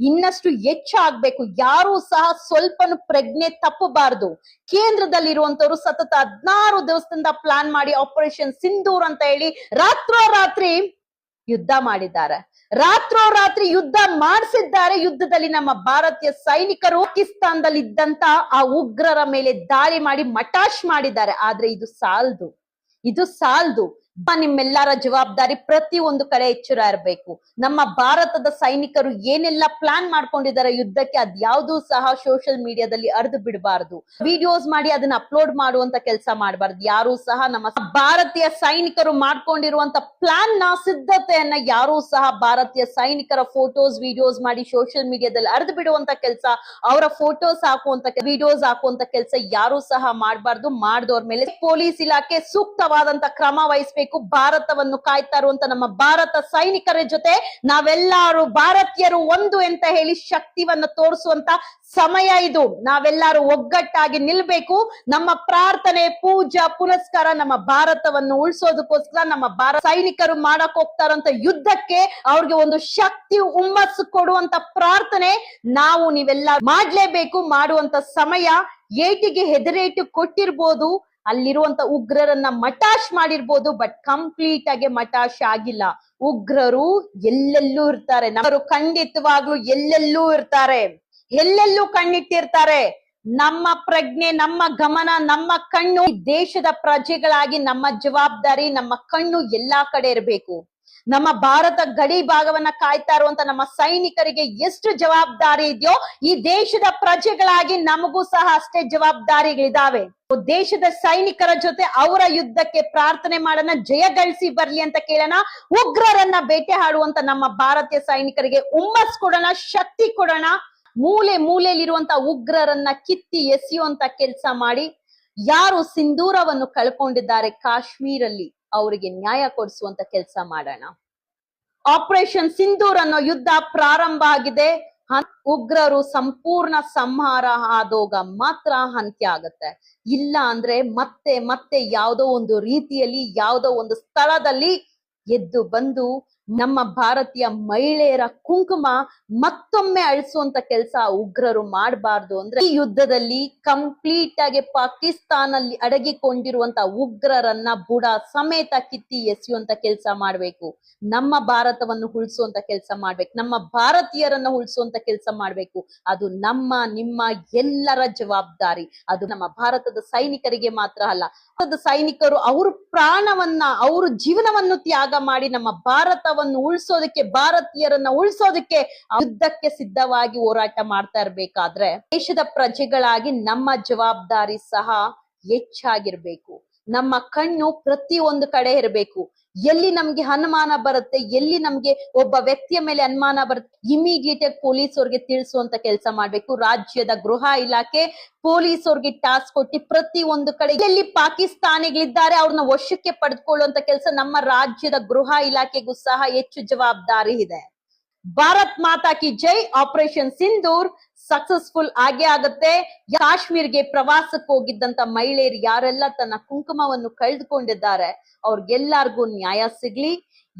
ಇನ್ನಷ್ಟು ಹೆಚ್ಚಾಗ್ಬೇಕು. ಯಾರು ಸಹ ಸ್ವಲ್ಪ ಪ್ರಜ್ಞೆ ತಪ್ಪಬಾರದು. ಕೇಂದ್ರದಲ್ಲಿ ಇರುವಂತವರು ಸತತ ಹದಿನಾರು ದಿವಸದಿಂದ ಪ್ಲಾನ್ ಮಾಡಿ ಆಪರೇಷನ್ ಸಿಂಧೂರ್ ಅಂತ ಹೇಳಿ ರಾತ್ರೋರಾತ್ರಿ ಯುದ್ಧ ಮಾಡಿದ್ದಾರೆ. ರಾತ್ರೋರಾತ್ರಿ ಯುದ್ಧ ಮಾಡಿಸಿದ್ದಾರೆ. ಯುದ್ಧದಲ್ಲಿ ನಮ್ಮ ಭಾರತೀಯ ಸೈನಿಕರು ಪಾಕಿಸ್ತಾನದಲ್ಲಿ ಇದ್ದಂತ ಆ ಉಗ್ರರ ಮೇಲೆ ದಾಳಿ ಮಾಡಿ ಮಟಾಶ್ ಮಾಡಿದ್ದಾರೆ. ಆದ್ರೆ ಇದು ಸಾಲ್ದು. ಇದು ಸಾಲ್ದು. ನಿಮ್ಮೆಲ್ಲರ ಜವಾಬ್ದಾರಿ ಪ್ರತಿ ಒಂದು ಕಡೆ ಎಚ್ಚರ ಇರಬೇಕು. ನಮ್ಮ ಭಾರತದ ಸೈನಿಕರು ಏನೆಲ್ಲ ಪ್ಲಾನ್ ಮಾಡ್ಕೊಂಡಿದ್ದಾರೆ ಯುದ್ಧಕ್ಕೆ, ಅದ್ಯಾವುದು ಸಹ ಸೋಷಿಯಲ್ ಮೀಡಿಯಾದಲ್ಲಿ ಅರ್ದು ಬಿಡಬಾರದು. ವಿಡಿಯೋಸ್ ಮಾಡಿ ಅದನ್ನ ಅಪ್ಲೋಡ್ ಮಾಡುವಂತ ಕೆಲಸ ಮಾಡಬಾರ್ದು. ಯಾರು ಸಹ ನಮ್ಮ ಭಾರತೀಯ ಸೈನಿಕರು ಮಾಡ್ಕೊಂಡಿರುವಂತ ಪ್ಲಾನ್ನ ಸಿದ್ಧತೆಯನ್ನ ಯಾರು ಸಹ ಭಾರತೀಯ ಸೈನಿಕರ ಫೋಟೋಸ್ ವಿಡಿಯೋಸ್ ಮಾಡಿ ಸೋಷಿಯಲ್ ಮೀಡಿಯಾದಲ್ಲಿ ಅರ್ದು ಬಿಡುವಂತ ಕೆಲಸ, ಅವರ ಫೋಟೋಸ್ ಹಾಕುವಂತ ವಿಡಿಯೋಸ್ ಹಾಕುವಂತ ಕೆಲಸ ಯಾರು ಸಹ ಮಾಡಬಾರ್ದು. ಮಾಡಿದವ್ರ ಮೇಲೆ ಪೊಲೀಸ್ ಇಲಾಖೆ ಸೂಕ್ತವಾದಂತ ಕ್ರಮ ವಹಿಸಬೇಕು. ಭಾರತವನ್ನು ಕಾಯ್ತಾ ಇರುವಂತ ನಮ್ಮ ಭಾರತ ಸೈನಿಕರ ಜೊತೆ ನಾವೆಲ್ಲರೂ ಭಾರತೀಯರು ಒಂದು ಅಂತ ಹೇಳಿ ಶಕ್ತಿವನ್ನ ತೋರಿಸುವಂತ ಸಮಯ ಇದು. ನಾವೆಲ್ಲರೂ ಒಗ್ಗಟ್ಟಾಗಿ ನಿಲ್ಬೇಕು. ನಮ್ಮ ಪ್ರಾರ್ಥನೆ, ಪೂಜಾ, ಪುನಸ್ಕಾರ ನಮ್ಮ ಭಾರತವನ್ನು ಉಳಿಸೋದಕ್ಕೋಸ್ಕರ ನಮ್ಮ ಭಾರತ ಸೈನಿಕರು ಮಾಡಕ್ ಹೋಗ್ತಾರಂತ ಯುದ್ಧಕ್ಕೆ ಅವ್ರಿಗೆ ಒಂದು ಶಕ್ತಿ, ಹುಮ್ಮಸ್ಸು ಕೊಡುವಂತ ಪ್ರಾರ್ಥನೆ ನಾವು ನೀವೆಲ್ಲ ಮಾಡ್ಲೇಬೇಕು. ಮಾಡುವಂತ ಸಮಯ ಏಟಿಗೆ ಹೆದರೇಟು ಕೊಟ್ಟಿರ್ಬೋದು. ಅಲ್ಲಿರುವಂತ ಉಗ್ರರನ್ನ ಮಟಾಶ್ ಮಾಡಿರ್ಬೋದು ಬಟ್ ಕಂಪ್ಲೀಟ್ ಆಗಿ ಮಟಾಶ್ ಆಗಿಲ್ಲ. ಉಗ್ರರು ಎಲ್ಲೆಲ್ಲೂ ಇರ್ತಾರೆ. ನಮ್ಮರು ಖಂಡಿತವಾಗ್ಲೂ ಎಲ್ಲೆಲ್ಲೂ ಇರ್ತಾರೆ. ಎಲ್ಲೆಲ್ಲೂ ಕಣ್ಣಿಟ್ಟಿರ್ತಾರೆ. ನಮ್ಮ ಪ್ರಜ್ಞೆ, ನಮ್ಮ ಗಮನ, ನಮ್ಮ ಕಣ್ಣು ದೇಶದ ಪ್ರಜೆಗಳಾಗಿ ನಮ್ಮ ಜವಾಬ್ದಾರಿ, ನಮ್ಮ ಕಣ್ಣು ಎಲ್ಲಾ ಕಡೆ ಇರಬೇಕು. ನಮ್ಮ ಭಾರತ ಗಡಿ ಭಾಗವನ್ನ ಕಾಯ್ತಾ ಇರುವಂತ ನಮ್ಮ ಸೈನಿಕರಿಗೆ ಎಷ್ಟು ಜವಾಬ್ದಾರಿ ಇದೆಯೋ ಈ ದೇಶದ ಪ್ರಜೆಗಳಾಗಿ ನಮಗೂ ಸಹ ಅಷ್ಟೇ ಜವಾಬ್ದಾರಿಗಳಿದಾವೆ. ದೇಶದ ಸೈನಿಕರ ಜೊತೆ ಅವರ ಯುದ್ಧಕ್ಕೆ ಪ್ರಾರ್ಥನೆ ಮಾಡೋಣ, ಜಯ ಗಳಿಸಿ ಬರ್ಲಿ ಅಂತ ಕೇಳೋಣ, ಉಗ್ರರನ್ನ ಬೇಟೆ ಹಾಡುವಂತ ನಮ್ಮ ಭಾರತೀಯ ಸೈನಿಕರಿಗೆ ಉಮ್ಮಸ್ ಕೊಡೋಣ, ಶಕ್ತಿ ಕೊಡೋಣ, ಮೂಲೆ ಮೂಲೆಯಲ್ಲಿರುವಂತ ಉಗ್ರರನ್ನ ಕಿತ್ತಿ ಎಸೆಯುವಂತ ಕೆಲಸ ಮಾಡಿ, ಯಾರು ಸಿಂಧೂರವನ್ನು ಕಳ್ಕೊಂಡಿದ್ದಾರೆ ಕಾಶ್ಮೀರಲ್ಲಿ ಅವರಿಗೆ ನ್ಯಾಯ ಕೊಡಿಸುವಂತ ಕೆಲಸ ಮಾಡೋಣ. ಆಪರೇಷನ್ ಸಿಂಧೂರ್ ಅನ್ನೋ ಯುದ್ಧ ಪ್ರಾರಂಭ ಆಗಿದೆ. ಉಗ್ರರು ಸಂಪೂರ್ಣ ಸಂಹಾರ ಆದೋಗ ಮಾತ್ರ ಅಂತ್ಯ ಆಗತ್ತೆ. ಇಲ್ಲ ಅಂದ್ರೆ ಮತ್ತೆ ಮತ್ತೆ ಯಾವುದೋ ಒಂದು ರೀತಿಯಲ್ಲಿ ಯಾವುದೋ ಒಂದು ಸ್ಥಳದಲ್ಲಿ ಎದ್ದು ಬಂದು ನಮ್ಮ ಭಾರತೀಯ ಮಹಿಳೆಯರ ಕುಂಕುಮ ಮತ್ತೊಮ್ಮೆ ಅಳಿಸುವಂತ ಕೆಲಸ ಉಗ್ರರು ಮಾಡಬಾರ್ದು ಅಂದ್ರೆ ಈ ಯುದ್ಧದಲ್ಲಿ ಕಂಪ್ಲೀಟ್ ಆಗಿ ಪಾಕಿಸ್ತಾನಲ್ಲಿ ಅಡಗಿಕೊಂಡಿರುವಂತ ಉಗ್ರರನ್ನ ಬುಡ ಸಮೇತ ಕಿತ್ತಿ ಎಸೆಯುವಂತ ಕೆಲಸ ಮಾಡ್ಬೇಕು. ನಮ್ಮ ಭಾರತವನ್ನು ಉಳಿಸುವಂತ ಕೆಲಸ ಮಾಡ್ಬೇಕು. ನಮ್ಮ ಭಾರತೀಯರನ್ನ ಉಳಿಸುವಂತ ಕೆಲಸ ಮಾಡ್ಬೇಕು. ಅದು ನಮ್ಮ, ನಿಮ್ಮ ಎಲ್ಲರ ಜವಾಬ್ದಾರಿ. ಅದು ನಮ್ಮ ಭಾರತದ ಸೈನಿಕರಿಗೆ ಮಾತ್ರ ಅಲ್ಲ ಸೈನಿಕರು ಅವ್ರ ಪ್ರಾಣವನ್ನ, ಅವ್ರ ಜೀವನವನ್ನು ತ್ಯಾಗ ಮಾಡಿ ನಮ್ಮ ಭಾರತವನ್ನು ಉಳಿಸೋದಕ್ಕೆ, ಭಾರತೀಯರನ್ನ ಉಳಿಸೋದಕ್ಕೆ ಯುದ್ಧಕ್ಕೆ ಸಿದ್ಧವಾಗಿ ಹೋರಾಟ ಮಾಡ್ತಾ ಇರ್ಬೇಕಾದ್ರೆ ದೇಶದ ಪ್ರಜೆಗಳಾಗಿ ನಮ್ಮ ಜವಾಬ್ದಾರಿ ಸಹ ಹೆಚ್ಚಾಗಿರ್ಬೇಕು. ನಮ್ಮ ಕಣ್ಣು ಪ್ರತಿ ಒಂದು ಕಡೆ ಇರಬೇಕು. ಎಲ್ಲಿ ನಮ್ಗೆ ಅನುಮಾನ ಬರುತ್ತೆ, ಎಲ್ಲಿ ನಮ್ಗೆ ಒಬ್ಬ ವ್ಯಕ್ತಿಯ ಮೇಲೆ ಅನುಮಾನ ಬರುತ್ತೆ ಇಮಿಡಿಯೇಟ್ ಆಗಿ ಪೊಲೀಸ್ ಅವ್ರಿಗೆ ತಿಳಿಸುವಂತ ಕೆಲಸ ಮಾಡ್ಬೇಕು. ರಾಜ್ಯದ ಗೃಹ ಇಲಾಖೆ ಪೊಲೀಸ್ ಅವ್ರಿಗೆ ಟಾಸ್ಕ್ ಕೊಟ್ಟು ಪ್ರತಿ ಒಂದು ಕಡೆ ಎಲ್ಲಿ ಪಾಕಿಸ್ತಾನಿಗಳಿದ್ದಾರೆ ಅವ್ರನ್ನ ವಶಕ್ಕೆ ಪಡೆದುಕೊಳ್ಳುವಂತ ಕೆಲಸ ನಮ್ಮ ರಾಜ್ಯದ ಗೃಹ ಇಲಾಖೆಗೂ ಸಹ ಹೆಚ್ಚು ಜವಾಬ್ದಾರಿ ಇದೆ. ಭಾರತ್ ಮಾತಾ ಕಿ ಜೈ. ಆಪರೇಷನ್ ಸಿಂಧೂರ್ ಸಕ್ಸಸ್ಫುಲ್ ಆಗೇ ಆಗತ್ತೆ. ಕಾಶ್ಮೀರ್ಗೆ ಪ್ರವಾಸಕ್ಕೆ ಹೋಗಿದ್ದಂತ ಮಹಿಳೆಯರು ಯಾರೆಲ್ಲ ತನ್ನ ಕುಂಕುಮವನ್ನು ಕಳೆದುಕೊಂಡಿದ್ದಾರೆ, ಅವ್ರಿಗೆಲ್ಲಾರ್ಗೂ ನ್ಯಾಯ ಸಿಗ್ಲಿ.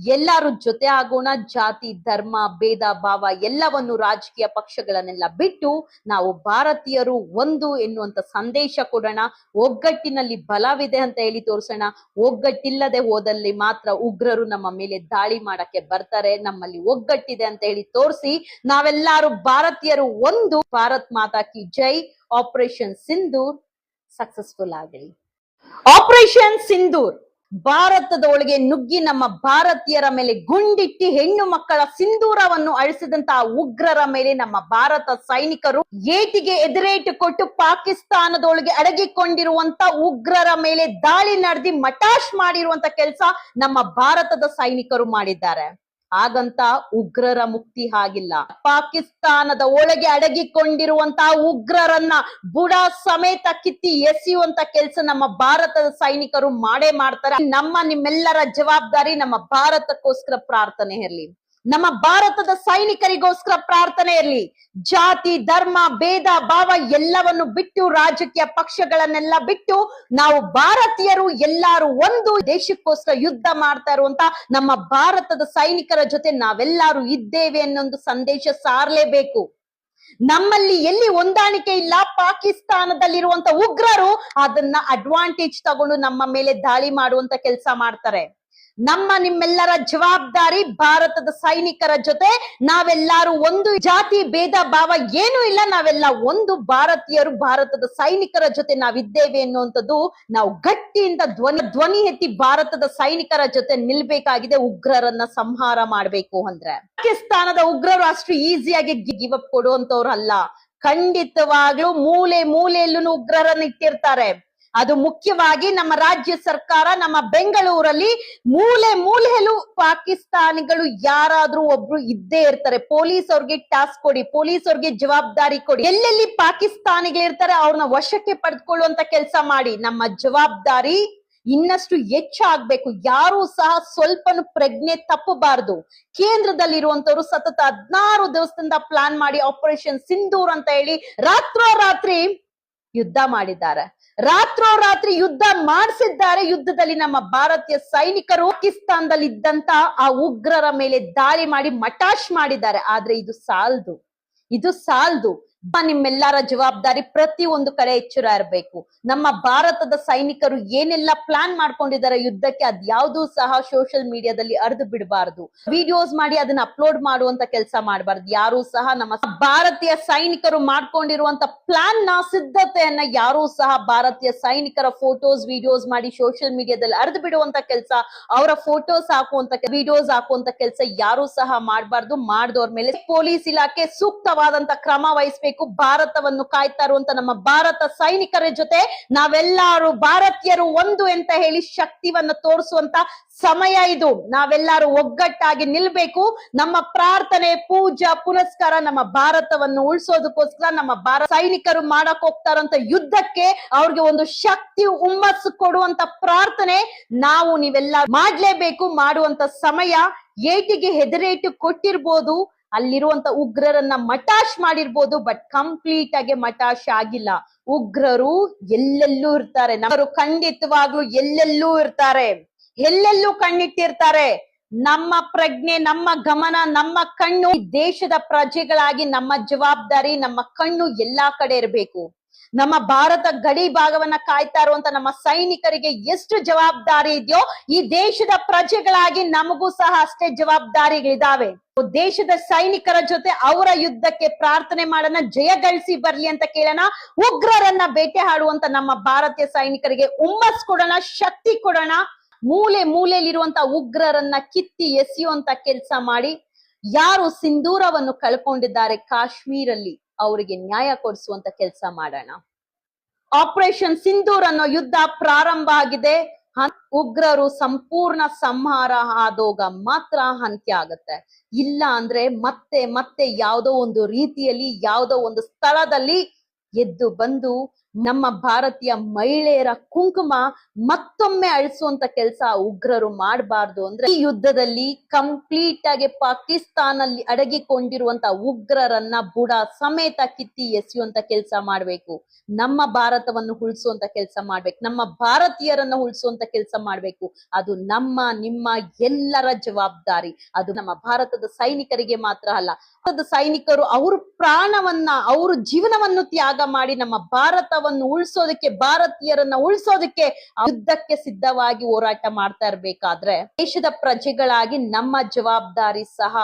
ಎಲ್ಲಾರು ಜೊತೆ ಆಗೋಣ, ಜಾತಿ, ಧರ್ಮ, ಭೇದ, ಭಾವ ಎಲ್ಲವನ್ನು ರಾಜಕೀಯ ಪಕ್ಷಗಳನ್ನೆಲ್ಲ ಬಿಟ್ಟು ನಾವು ಭಾರತೀಯರು ಒಂದು ಎನ್ನುವಂತ ಸಂದೇಶ ಕೊಡೋಣ. ಒಗ್ಗಟ್ಟಿನಲ್ಲಿ ಬಲವಿದೆ ಅಂತ ಹೇಳಿ ತೋರಿಸೋಣ. ಒಗ್ಗಟ್ಟಿಲ್ಲದೆ ಹೋದಲ್ಲಿ ಮಾತ್ರ ಉಗ್ರರು ನಮ್ಮ ಮೇಲೆ ದಾಳಿ ಮಾಡಕ್ಕೆ ಬರ್ತಾರೆ. ನಮ್ಮಲ್ಲಿ ಒಗ್ಗಟ್ಟಿದೆ ಅಂತ ಹೇಳಿ ತೋರಿಸಿ. ನಾವೆಲ್ಲಾರು ಭಾರತೀಯರು ಒಂದು. ಭಾರತ್ ಮಾತಾ ಕಿ ಜೈ. ಆಪರೇಷನ್ ಸಿಂಧೂರ್ ಸಕ್ಸಸ್ಫುಲ್ ಆಗಲಿ. ಆಪರೇಷನ್ ಸಿಂಧೂರ್ ಭಾರತದ ಒಳಗೆ ನುಗ್ಗಿ ನಮ್ಮ ಭಾರತೀಯರ ಮೇಲೆ ಗುಂಡಿಟ್ಟಿ ಹೆಣ್ಣು ಮಕ್ಕಳ ಸಿಂಧೂರವನ್ನು ಅಳಿಸಿದಂತಹ ಉಗ್ರರ ಮೇಲೆ ನಮ್ಮ ಭಾರತ ಸೈನಿಕರು ಏಟಿಗೆ ಎದುರೇಟು ಕೊಟ್ಟು ಪಾಕಿಸ್ತಾನದೊಳಗೆ ಅಡಗಿಕೊಂಡಿರುವಂತ ಉಗ್ರರ ಮೇಲೆ ದಾಳಿ ನಡೆದಿ ಮಟಾಶ್ ಮಾಡಿರುವಂತ ಕೆಲಸ ನಮ್ಮ ಭಾರತದ ಸೈನಿಕರು ಮಾಡಿದ್ದಾರೆ. ಹಾಗಂತ ಉಗ್ರರ ಮುಕ್ತಿ ಆಗಿಲ್ಲ ಪಾಕಿಸ್ತಾನದ ಒಳಗೆ ಅಡಗಿಕೊಂಡಿರುವಂತಹ ಉಗ್ರರನ್ನ ಬುಡ ಸಮೇತ ಕಿತ್ತಿ ಎಸೆಯುವಂತ ಕೆಲಸ ನಮ್ಮ ಭಾರತದ ಸೈನಿಕರು ಮಾಡೇ ಮಾಡ್ತಾರೆ. ನಮ್ಮ ನಿಮ್ಮೆಲ್ಲರ ಜವಾಬ್ದಾರಿ ನಮ್ಮ ಭಾರತಕ್ಕೋಸ್ಕರ ಪ್ರಾರ್ಥನೆ ಇರಲಿ. ನಮ್ಮ ಭಾರತದ ಸೈನಿಕರಿಗೋಸ್ಕರ ಪ್ರಾರ್ಥನೆ ಇರಲಿ ಜಾತಿ, ಧರ್ಮ, ಭೇದ, ಭಾವ ಎಲ್ಲವನ್ನು ಬಿಟ್ಟು ರಾಜಕೀಯ ಪಕ್ಷಗಳನ್ನೆಲ್ಲ ಬಿಟ್ಟು ನಾವು ಭಾರತೀಯರು ಎಲ್ಲರೂ ಒಂದು ದೇಶಕ್ಕೋಸ್ಕರ ಯುದ್ಧ ಮಾಡ್ತಾ ಇರುವಂತ ನಮ್ಮ ಭಾರತದ ಸೈನಿಕರ ಜೊತೆ ನಾವೆಲ್ಲರೂ ಇದ್ದೇವೆ ಅನ್ನೊಂದು ಸಂದೇಶ ಸಾರಲೇಬೇಕು. ನಮ್ಮಲ್ಲಿ ಎಲ್ಲಿ ಹೊಂದಾಣಿಕೆ ಇಲ್ಲ ಪಾಕಿಸ್ತಾನದಲ್ಲಿರುವಂತ ಉಗ್ರರು ಅದನ್ನ ಅಡ್ವಾಂಟೇಜ್ ತಗೊಂಡು ನಮ್ಮ ಮೇಲೆ ದಾಳಿ ಮಾಡುವಂತ ಕೆಲಸ ಮಾಡ್ತಾರೆ. ನಮ್ಮ ನಿಮ್ಮೆಲ್ಲರ ಜವಾಬ್ದಾರಿ ಭಾರತದ ಸೈನಿಕರ ಜೊತೆ. ನಾವೆಲ್ಲರೂ ಒಂದು ಜಾತಿ ಭೇದ ಭಾವ ಏನೂ ಇಲ್ಲ. ನಾವೆಲ್ಲ ಒಂದು ಭಾರತೀಯರು, ಭಾರತದ ಸೈನಿಕರ ಜೊತೆ ನಾವಿದ್ದೇವೆ ಅನ್ನುವಂಥದ್ದು ನಾವು ಗಟ್ಟಿಯಿಂದ ಧ್ವನಿ ಧ್ವನಿ ಎತ್ತಿ ಭಾರತದ ಸೈನಿಕರ ಜೊತೆ ನಿಲ್ಬೇಕಾಗಿದೆ. ಉಗ್ರರನ್ನ ಸಂಹಾರ ಮಾಡ್ಬೇಕು ಅಂದ್ರೆ. ಪಾಕಿಸ್ತಾನದ ಉಗ್ರರು ಅಷ್ಟು ಈಸಿಯಾಗಿ ಗಿವ್ ಅಪ್ ಕೊಡುವಂತವ್ರು ಅಲ್ಲ ಖಂಡಿತವಾಗ್ಲೂ ಮೂಲೆ ಮೂಲೆಯಲ್ಲೂ ಉಗ್ರರನ್ನ ಇಟ್ಟಿರ್ತಾರೆ. ಅದು ಮುಖ್ಯವಾಗಿ ನಮ್ಮ ರಾಜ್ಯ ಸರ್ಕಾರ, ನಮ್ಮ ಬೆಂಗಳೂರಲ್ಲಿ ಮೂಲೆ ಮೂಲೆಯಲ್ಲೂ ಪಾಕಿಸ್ತಾನಿಗಳು ಯಾರಾದ್ರೂ ಒಬ್ರು ಇದ್ದೇ ಇರ್ತಾರೆ. ಪೊಲೀಸ್ ಅವ್ರಿಗೆ ಟಾಸ್ಕ್ ಕೊಡಿ, ಪೊಲೀಸ್ ಅವ್ರಿಗೆ ಜವಾಬ್ದಾರಿ ಕೊಡಿ. ಎಲ್ಲೆಲ್ಲಿ ಪಾಕಿಸ್ತಾನಿಗಳು ಇರ್ತಾರೆ ಅವ್ರನ್ನ ವಶಕ್ಕೆ ಪಡೆದುಕೊಳ್ಳುವಂತ ಕೆಲಸ ಮಾಡಿ. ನಮ್ಮ ಜವಾಬ್ದಾರಿ ಇನ್ನಷ್ಟು ಹೆಚ್ಚಾಗ್ಬೇಕು. ಯಾರು ಸಹ ಸ್ವಲ್ಪನು ಪ್ರಜ್ಞೆ ತಪ್ಪಬಾರದು. ಕೇಂದ್ರದಲ್ಲಿರುವಂತವ್ರು ಸತತ ಹದಿನಾರು ದಿವಸದಿಂದ ಪ್ಲಾನ್ ಮಾಡಿ ಆಪರೇಷನ್ ಸಿಂಧೂರ್ ಅಂತ ಹೇಳಿ ರಾತ್ರೋರಾತ್ರಿ ಯುದ್ಧ ಮಾಡಿದ್ದಾರೆ. ರಾತ್ರೋರಾತ್ರಿ ಯುದ್ಧ ಮಾಡಿಸಿದ್ದಾರೆ. ಯುದ್ಧದಲ್ಲಿ ನಮ್ಮ ಭಾರತೀಯ ಸೈನಿಕರು ಪಾಕಿಸ್ತಾನದಲ್ಲಿ ಇದ್ದಂತ ಆ ಉಗ್ರರ ಮೇಲೆ ದಾಳಿ ಮಾಡಿ ಮಟಾಶ್ ಮಾಡಿದ್ದಾರೆ. ಆದ್ರೆ ಇದು ಸಾಲ್ದು. ಇದು ಸಾಲ್ದು. ನಿಮ್ಮೆಲ್ಲರ ಜವಾಬ್ದಾರಿ ಪ್ರತಿ ಒಂದು ಕಡೆ ಎಚ್ಚರ ಇರಬೇಕು. ನಮ್ಮ ಭಾರತದ ಸೈನಿಕರು ಏನೆಲ್ಲ ಪ್ಲಾನ್ ಮಾಡ್ಕೊಂಡಿದ್ದಾರೆ ಯುದ್ಧಕ್ಕೆ ಅದ್ಯಾವುದೂ ಸಹ ಸೋಷಿಯಲ್ ಮೀಡಿಯಾದಲ್ಲಿ ಅರ್ದು ಬಿಡಬಾರ್ದು. ವಿಡಿಯೋಸ್ ಮಾಡಿ ಅದನ್ನ ಅಪ್ಲೋಡ್ ಮಾಡುವಂತ ಕೆಲಸ ಮಾಡಬಾರ್ದು. ಯಾರು ಸಹ ನಮ್ಮ ಭಾರತೀಯ ಸೈನಿಕರು ಮಾಡ್ಕೊಂಡಿರುವಂತ ಪ್ಲಾನ್ನ ಸಿದ್ಧತೆಯನ್ನ ಯಾರು ಸಹ ಭಾರತೀಯ ಸೈನಿಕರ ಫೋಟೋಸ್ ವಿಡಿಯೋಸ್ ಮಾಡಿ ಸೋಷಿಯಲ್ ಮೀಡಿಯಾದಲ್ಲಿ ಅರ್ದು ಬಿಡುವಂತ ಕೆಲಸ, ಅವರ ಫೋಟೋಸ್ ಹಾಕುವಂತ ವಿಡಿಯೋಸ್ ಹಾಕುವಂತ ಕೆಲಸ ಯಾರು ಸಹ ಮಾಡಬಾರ್ದು. ಮಾಡಿದವ್ರ ಮೇಲೆ ಪೊಲೀಸ್ ಇಲಾಖೆ ಸೂಕ್ತವಾದಂತ ಕ್ರಮ ವಹಿಸಬೇಕು. ಭಾರತವನ್ನು ಕಾಯ್ತಾ ಇರುವಂತ ನಮ್ಮ ಭಾರತ ಸೈನಿಕರ ಜೊತೆ ನಾವೆಲ್ಲರೂ ಭಾರತೀಯರು ಒಂದು ಅಂತ ಹೇಳಿ ಶಕ್ತಿವನ್ನ ತೋರಿಸುವಂತ ಸಮಯ ಇದು. ನಾವೆಲ್ಲರೂ ಒಗ್ಗಟ್ಟಾಗಿ ನಿಲ್ಬೇಕು. ನಮ್ಮ ಪ್ರಾರ್ಥನೆ, ಪೂಜಾ, ಪುನಸ್ಕಾರ ನಮ್ಮ ಭಾರತವನ್ನು ಉಳಿಸೋದಕ್ಕೋಸ್ಕರ ನಮ್ಮ ಭಾರತ ಸೈನಿಕರು ಮಾಡಕ್ ಹೋಗ್ತಾರಂತ ಯುದ್ಧಕ್ಕೆ ಅವ್ರಿಗೆ ಒಂದು ಶಕ್ತಿ, ಹುಮ್ಮಸ್ಸು ಕೊಡುವಂತ ಪ್ರಾರ್ಥನೆ ನಾವು ನೀವೆಲ್ಲ ಮಾಡ್ಲೇಬೇಕು. ಮಾಡುವಂತ ಸಮಯ ಏಟಿಗೆ ಹೆದರೇಟು ಕೊಟ್ಟಿರ್ಬೋದು. ಅಲ್ಲಿರುವಂತ ಉಗ್ರರನ್ನ ಮಟಾಶ್ ಮಾಡಿರ್ಬೋದು ಬಟ್ ಕಂಪ್ಲೀಟ್ ಆಗಿ ಮಟಾಶ್ ಆಗಿಲ್ಲ. ಉಗ್ರರು ಎಲ್ಲೆಲ್ಲೂ ಇರ್ತಾರೆ. ನಮ್ಮರು ಖಂಡಿತವಾಗ್ಲೂ ಎಲ್ಲೆಲ್ಲೂ ಇರ್ತಾರೆ. ಎಲ್ಲೆಲ್ಲೂ ಕಣ್ಣಿಟ್ಟಿರ್ತಾರೆ. ನಮ್ಮ ಪ್ರಜ್ಞೆ, ನಮ್ಮ ಗಮನ, ನಮ್ಮ ಕಣ್ಣು ದೇಶದ ಪ್ರಜೆಗಳಾಗಿ, ನಮ್ಮ ಜವಾಬ್ದಾರಿ, ನಮ್ಮ ಕಣ್ಣು ಎಲ್ಲಾ ಕಡೆ ಇರಬೇಕು. ನಮ್ಮ ಭಾರತ ಗಡಿ ಭಾಗವನ್ನ ಕಾಯ್ತಾ ಇರುವಂತ ನಮ್ಮ ಸೈನಿಕರಿಗೆ ಎಷ್ಟು ಜವಾಬ್ದಾರಿ ಇದೆಯೋ ಈ ದೇಶದ ಪ್ರಜೆಗಳಾಗಿ ನಮಗೂ ಸಹ ಅಷ್ಟೇ ಜವಾಬ್ದಾರಿಗಳಿದಾವೆ. ದೇಶದ ಸೈನಿಕರ ಜೊತೆ ಅವರ ಯುದ್ಧಕ್ಕೆ ಪ್ರಾರ್ಥನೆ ಮಾಡೋಣ, ಜಯ ಗಳಿಸಿ ಬರ್ಲಿ ಅಂತ ಕೇಳೋಣ, ಉಗ್ರರನ್ನ ಬೇಟೆ ಹಾಡುವಂತ ನಮ್ಮ ಭಾರತೀಯ ಸೈನಿಕರಿಗೆ ಹುಮ್ಮಸ್ ಕೊಡೋಣ, ಶಕ್ತಿ ಕೊಡೋಣ, ಮೂಲೆ ಮೂಲೆಯಲ್ಲಿರುವಂತ ಉಗ್ರರನ್ನ ಕಿತ್ತಿ ಎಸೆಯುವಂತ ಕೆಲಸ ಮಾಡಿ, ಯಾರು ಸಿಂಧೂರವನ್ನು ಕಳ್ಕೊಂಡಿದ್ದಾರೆ ಕಾಶ್ಮೀರಲ್ಲಿ? ಅವರಿಗೆ ನ್ಯಾಯ ಕೊಡಿಸುವಂತ ಕೆಲಸ ಮಾಡೋಣ. ಆಪರೇಷನ್ ಸಿಂಧೂರ್ ಅನ್ನೋ ಯುದ್ಧ ಪ್ರಾರಂಭ ಆಗಿದೆ. ಉಗ್ರರು ಸಂಪೂರ್ಣ ಸಂಹಾರ ಆದೋಗ ಮಾತ್ರ ಅಂತ್ಯ ಆಗತ್ತೆ. ಇಲ್ಲ ಅಂದ್ರೆ ಮತ್ತೆ ಮತ್ತೆ ಯಾವುದೋ ಒಂದು ರೀತಿಯಲ್ಲಿ ಯಾವುದೋ ಒಂದು ಸ್ಥಳದಲ್ಲಿ ಎದ್ದು ಬಂದು ನಮ್ಮ ಭಾರತೀಯ ಮಹಿಳೆಯರ ಕುಂಕುಮ ಮತ್ತೊಮ್ಮೆ ಅಳಿಸುವಂತ ಕೆಲಸ ಉಗ್ರರು ಮಾಡಬಾರ್ದು ಅಂದ್ರೆ ಈ ಯುದ್ಧದಲ್ಲಿ ಕಂಪ್ಲೀಟ್ ಆಗಿ ಪಾಕಿಸ್ತಾನಲ್ಲಿ ಅಡಗಿಕೊಂಡಿರುವಂತ ಉಗ್ರರನ್ನ ಬುಡ ಸಮೇತ ಕಿತ್ತಿ ಎಸೆಯುವಂತ ಕೆಲಸ ಮಾಡ್ಬೇಕು. ನಮ್ಮ ಭಾರತವನ್ನು ಉಳಿಸುವಂತ ಕೆಲಸ ಮಾಡ್ಬೇಕು. ನಮ್ಮ ಭಾರತೀಯರನ್ನ ಉಳಿಸುವಂತ ಕೆಲಸ ಮಾಡ್ಬೇಕು. ಅದು ನಮ್ಮ, ನಿಮ್ಮ ಎಲ್ಲರ ಜವಾಬ್ದಾರಿ. ಅದು ನಮ್ಮ ಭಾರತದ ಸೈನಿಕರಿಗೆ ಮಾತ್ರ ಅಲ್ಲ ಸೈನಿಕರು ಅವ್ರ ಪ್ರಾಣವನ್ನ, ಅವ್ರ ಜೀವನವನ್ನು ತ್ಯಾಗ ಮಾಡಿ ನಮ್ಮ ಭಾರತವನ್ನು ಉಳಿಸೋದಕ್ಕೆ, ಭಾರತೀಯರನ್ನ ಉಳಿಸೋದಕ್ಕೆ ಯುದ್ಧಕ್ಕೆ ಸಿದ್ಧವಾಗಿ ಹೋರಾಟ ಮಾಡ್ತಾ ಇರ್ಬೇಕಾದ್ರೆ ದೇಶದ ಪ್ರಜೆಗಳಾಗಿ ನಮ್ಮ ಜವಾಬ್ದಾರಿ ಸಹ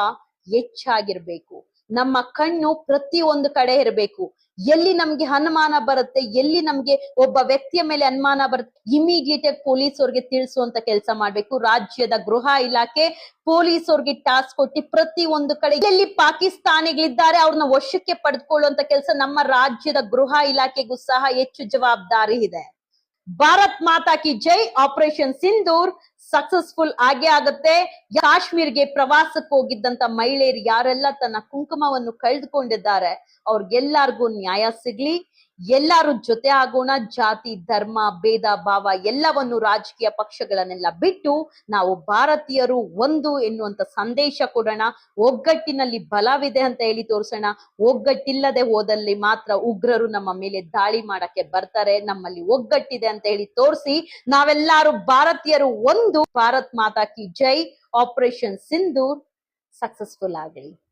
ಹೆಚ್ಚಾಗಿರ್ಬೇಕು. ನಮ್ಮ ಕಣ್ಣು ಪ್ರತಿ ಒಂದು ಕಡೆ ಇರಬೇಕು. ಎಲ್ಲಿ ನಮ್ಗೆ ಅನುಮಾನ ಬರುತ್ತೆ, ಎಲ್ಲಿ ನಮ್ಗೆ ಒಬ್ಬ ವ್ಯಕ್ತಿಯ ಮೇಲೆ ಅನುಮಾನ ಬರುತ್ತೆ ಇಮಿಡಿಯೇಟ್ ಆಗಿ ಪೊಲೀಸ್ ಅವ್ರಿಗೆ ತಿಳಿಸುವಂತ ಕೆಲಸ ಮಾಡ್ಬೇಕು. ರಾಜ್ಯದ ಗೃಹ ಇಲಾಖೆ ಪೊಲೀಸ್ ಅವ್ರಿಗೆ ಟಾಸ್ಕ್ ಕೊಟ್ಟು ಪ್ರತಿ ಒಂದು ಕಡೆ ಎಲ್ಲಿ ಪಾಕಿಸ್ತಾನಿಗಳಿದ್ದಾರೆ ಅವ್ರನ್ನ ವಶಕ್ಕೆ ಪಡೆದುಕೊಳ್ಳುವಂತ ಕೆಲಸ ನಮ್ಮ ರಾಜ್ಯದ ಗೃಹ ಇಲಾಖೆಗೂ ಸಹ ಹೆಚ್ಚು ಜವಾಬ್ದಾರಿ ಇದೆ. ಭಾರತ್ ಮಾತಾ ಕಿ ಜೈ. ಆಪರೇಷನ್ ಸಿಂಧೂರ್ ಸಕ್ಸಸ್ಫುಲ್ ಆಗೇ ಆಗುತ್ತೆ. ಕಾಶ್ಮೀರ್ಗೆ ಪ್ರವಾಸಕ್ಕೆ ಹೋಗಿದ್ದಂತ ಮಹಿಳೆಯರು ಯಾರೆಲ್ಲ ತನ್ನ ಕುಂಕುಮವನ್ನು ಕಳೆದುಕೊಂಡಿದ್ದಾರೆ, ಅವ್ರಿಗೆಲ್ಲರಿಗೂ ನ್ಯಾಯ ಸಿಗ್ಲಿ. ಎಲ್ಲಾರು ಜೊತೆ ಆಗೋಣ, ಜಾತಿ, ಧರ್ಮ, ಭೇದ, ಭಾವ ಎಲ್ಲವನ್ನು ರಾಜಕೀಯ ಪಕ್ಷಗಳನ್ನೆಲ್ಲ ಬಿಟ್ಟು ನಾವು ಭಾರತೀಯರು ಒಂದು ಎನ್ನುವಂತ ಸಂದೇಶ ಕೊಡೋಣ. ಒಗ್ಗಟ್ಟಿನಲ್ಲಿ ಬಲವಿದೆ ಅಂತ ಹೇಳಿ ತೋರಿಸೋಣ. ಒಗ್ಗಟ್ಟಿಲ್ಲದೆ ಹೋದಲ್ಲಿ ಮಾತ್ರ ಉಗ್ರರು ನಮ್ಮ ಮೇಲೆ ದಾಳಿ ಮಾಡಕ್ಕೆ ಬರ್ತಾರೆ. ನಮ್ಮಲ್ಲಿ ಒಗ್ಗಟ್ಟಿದೆ ಅಂತ ಹೇಳಿ ತೋರಿಸಿ ನಾವೆಲ್ಲರೂ ಭಾರತೀಯರು ಒಂದು. ಭಾರತ್ ಮಾತಾ ಕಿ ಜೈ. ಆಪರೇಷನ್ ಸಿಂಧೂರ್ ಸಕ್ಸಸ್ಫುಲ್ ಆಗಲಿ.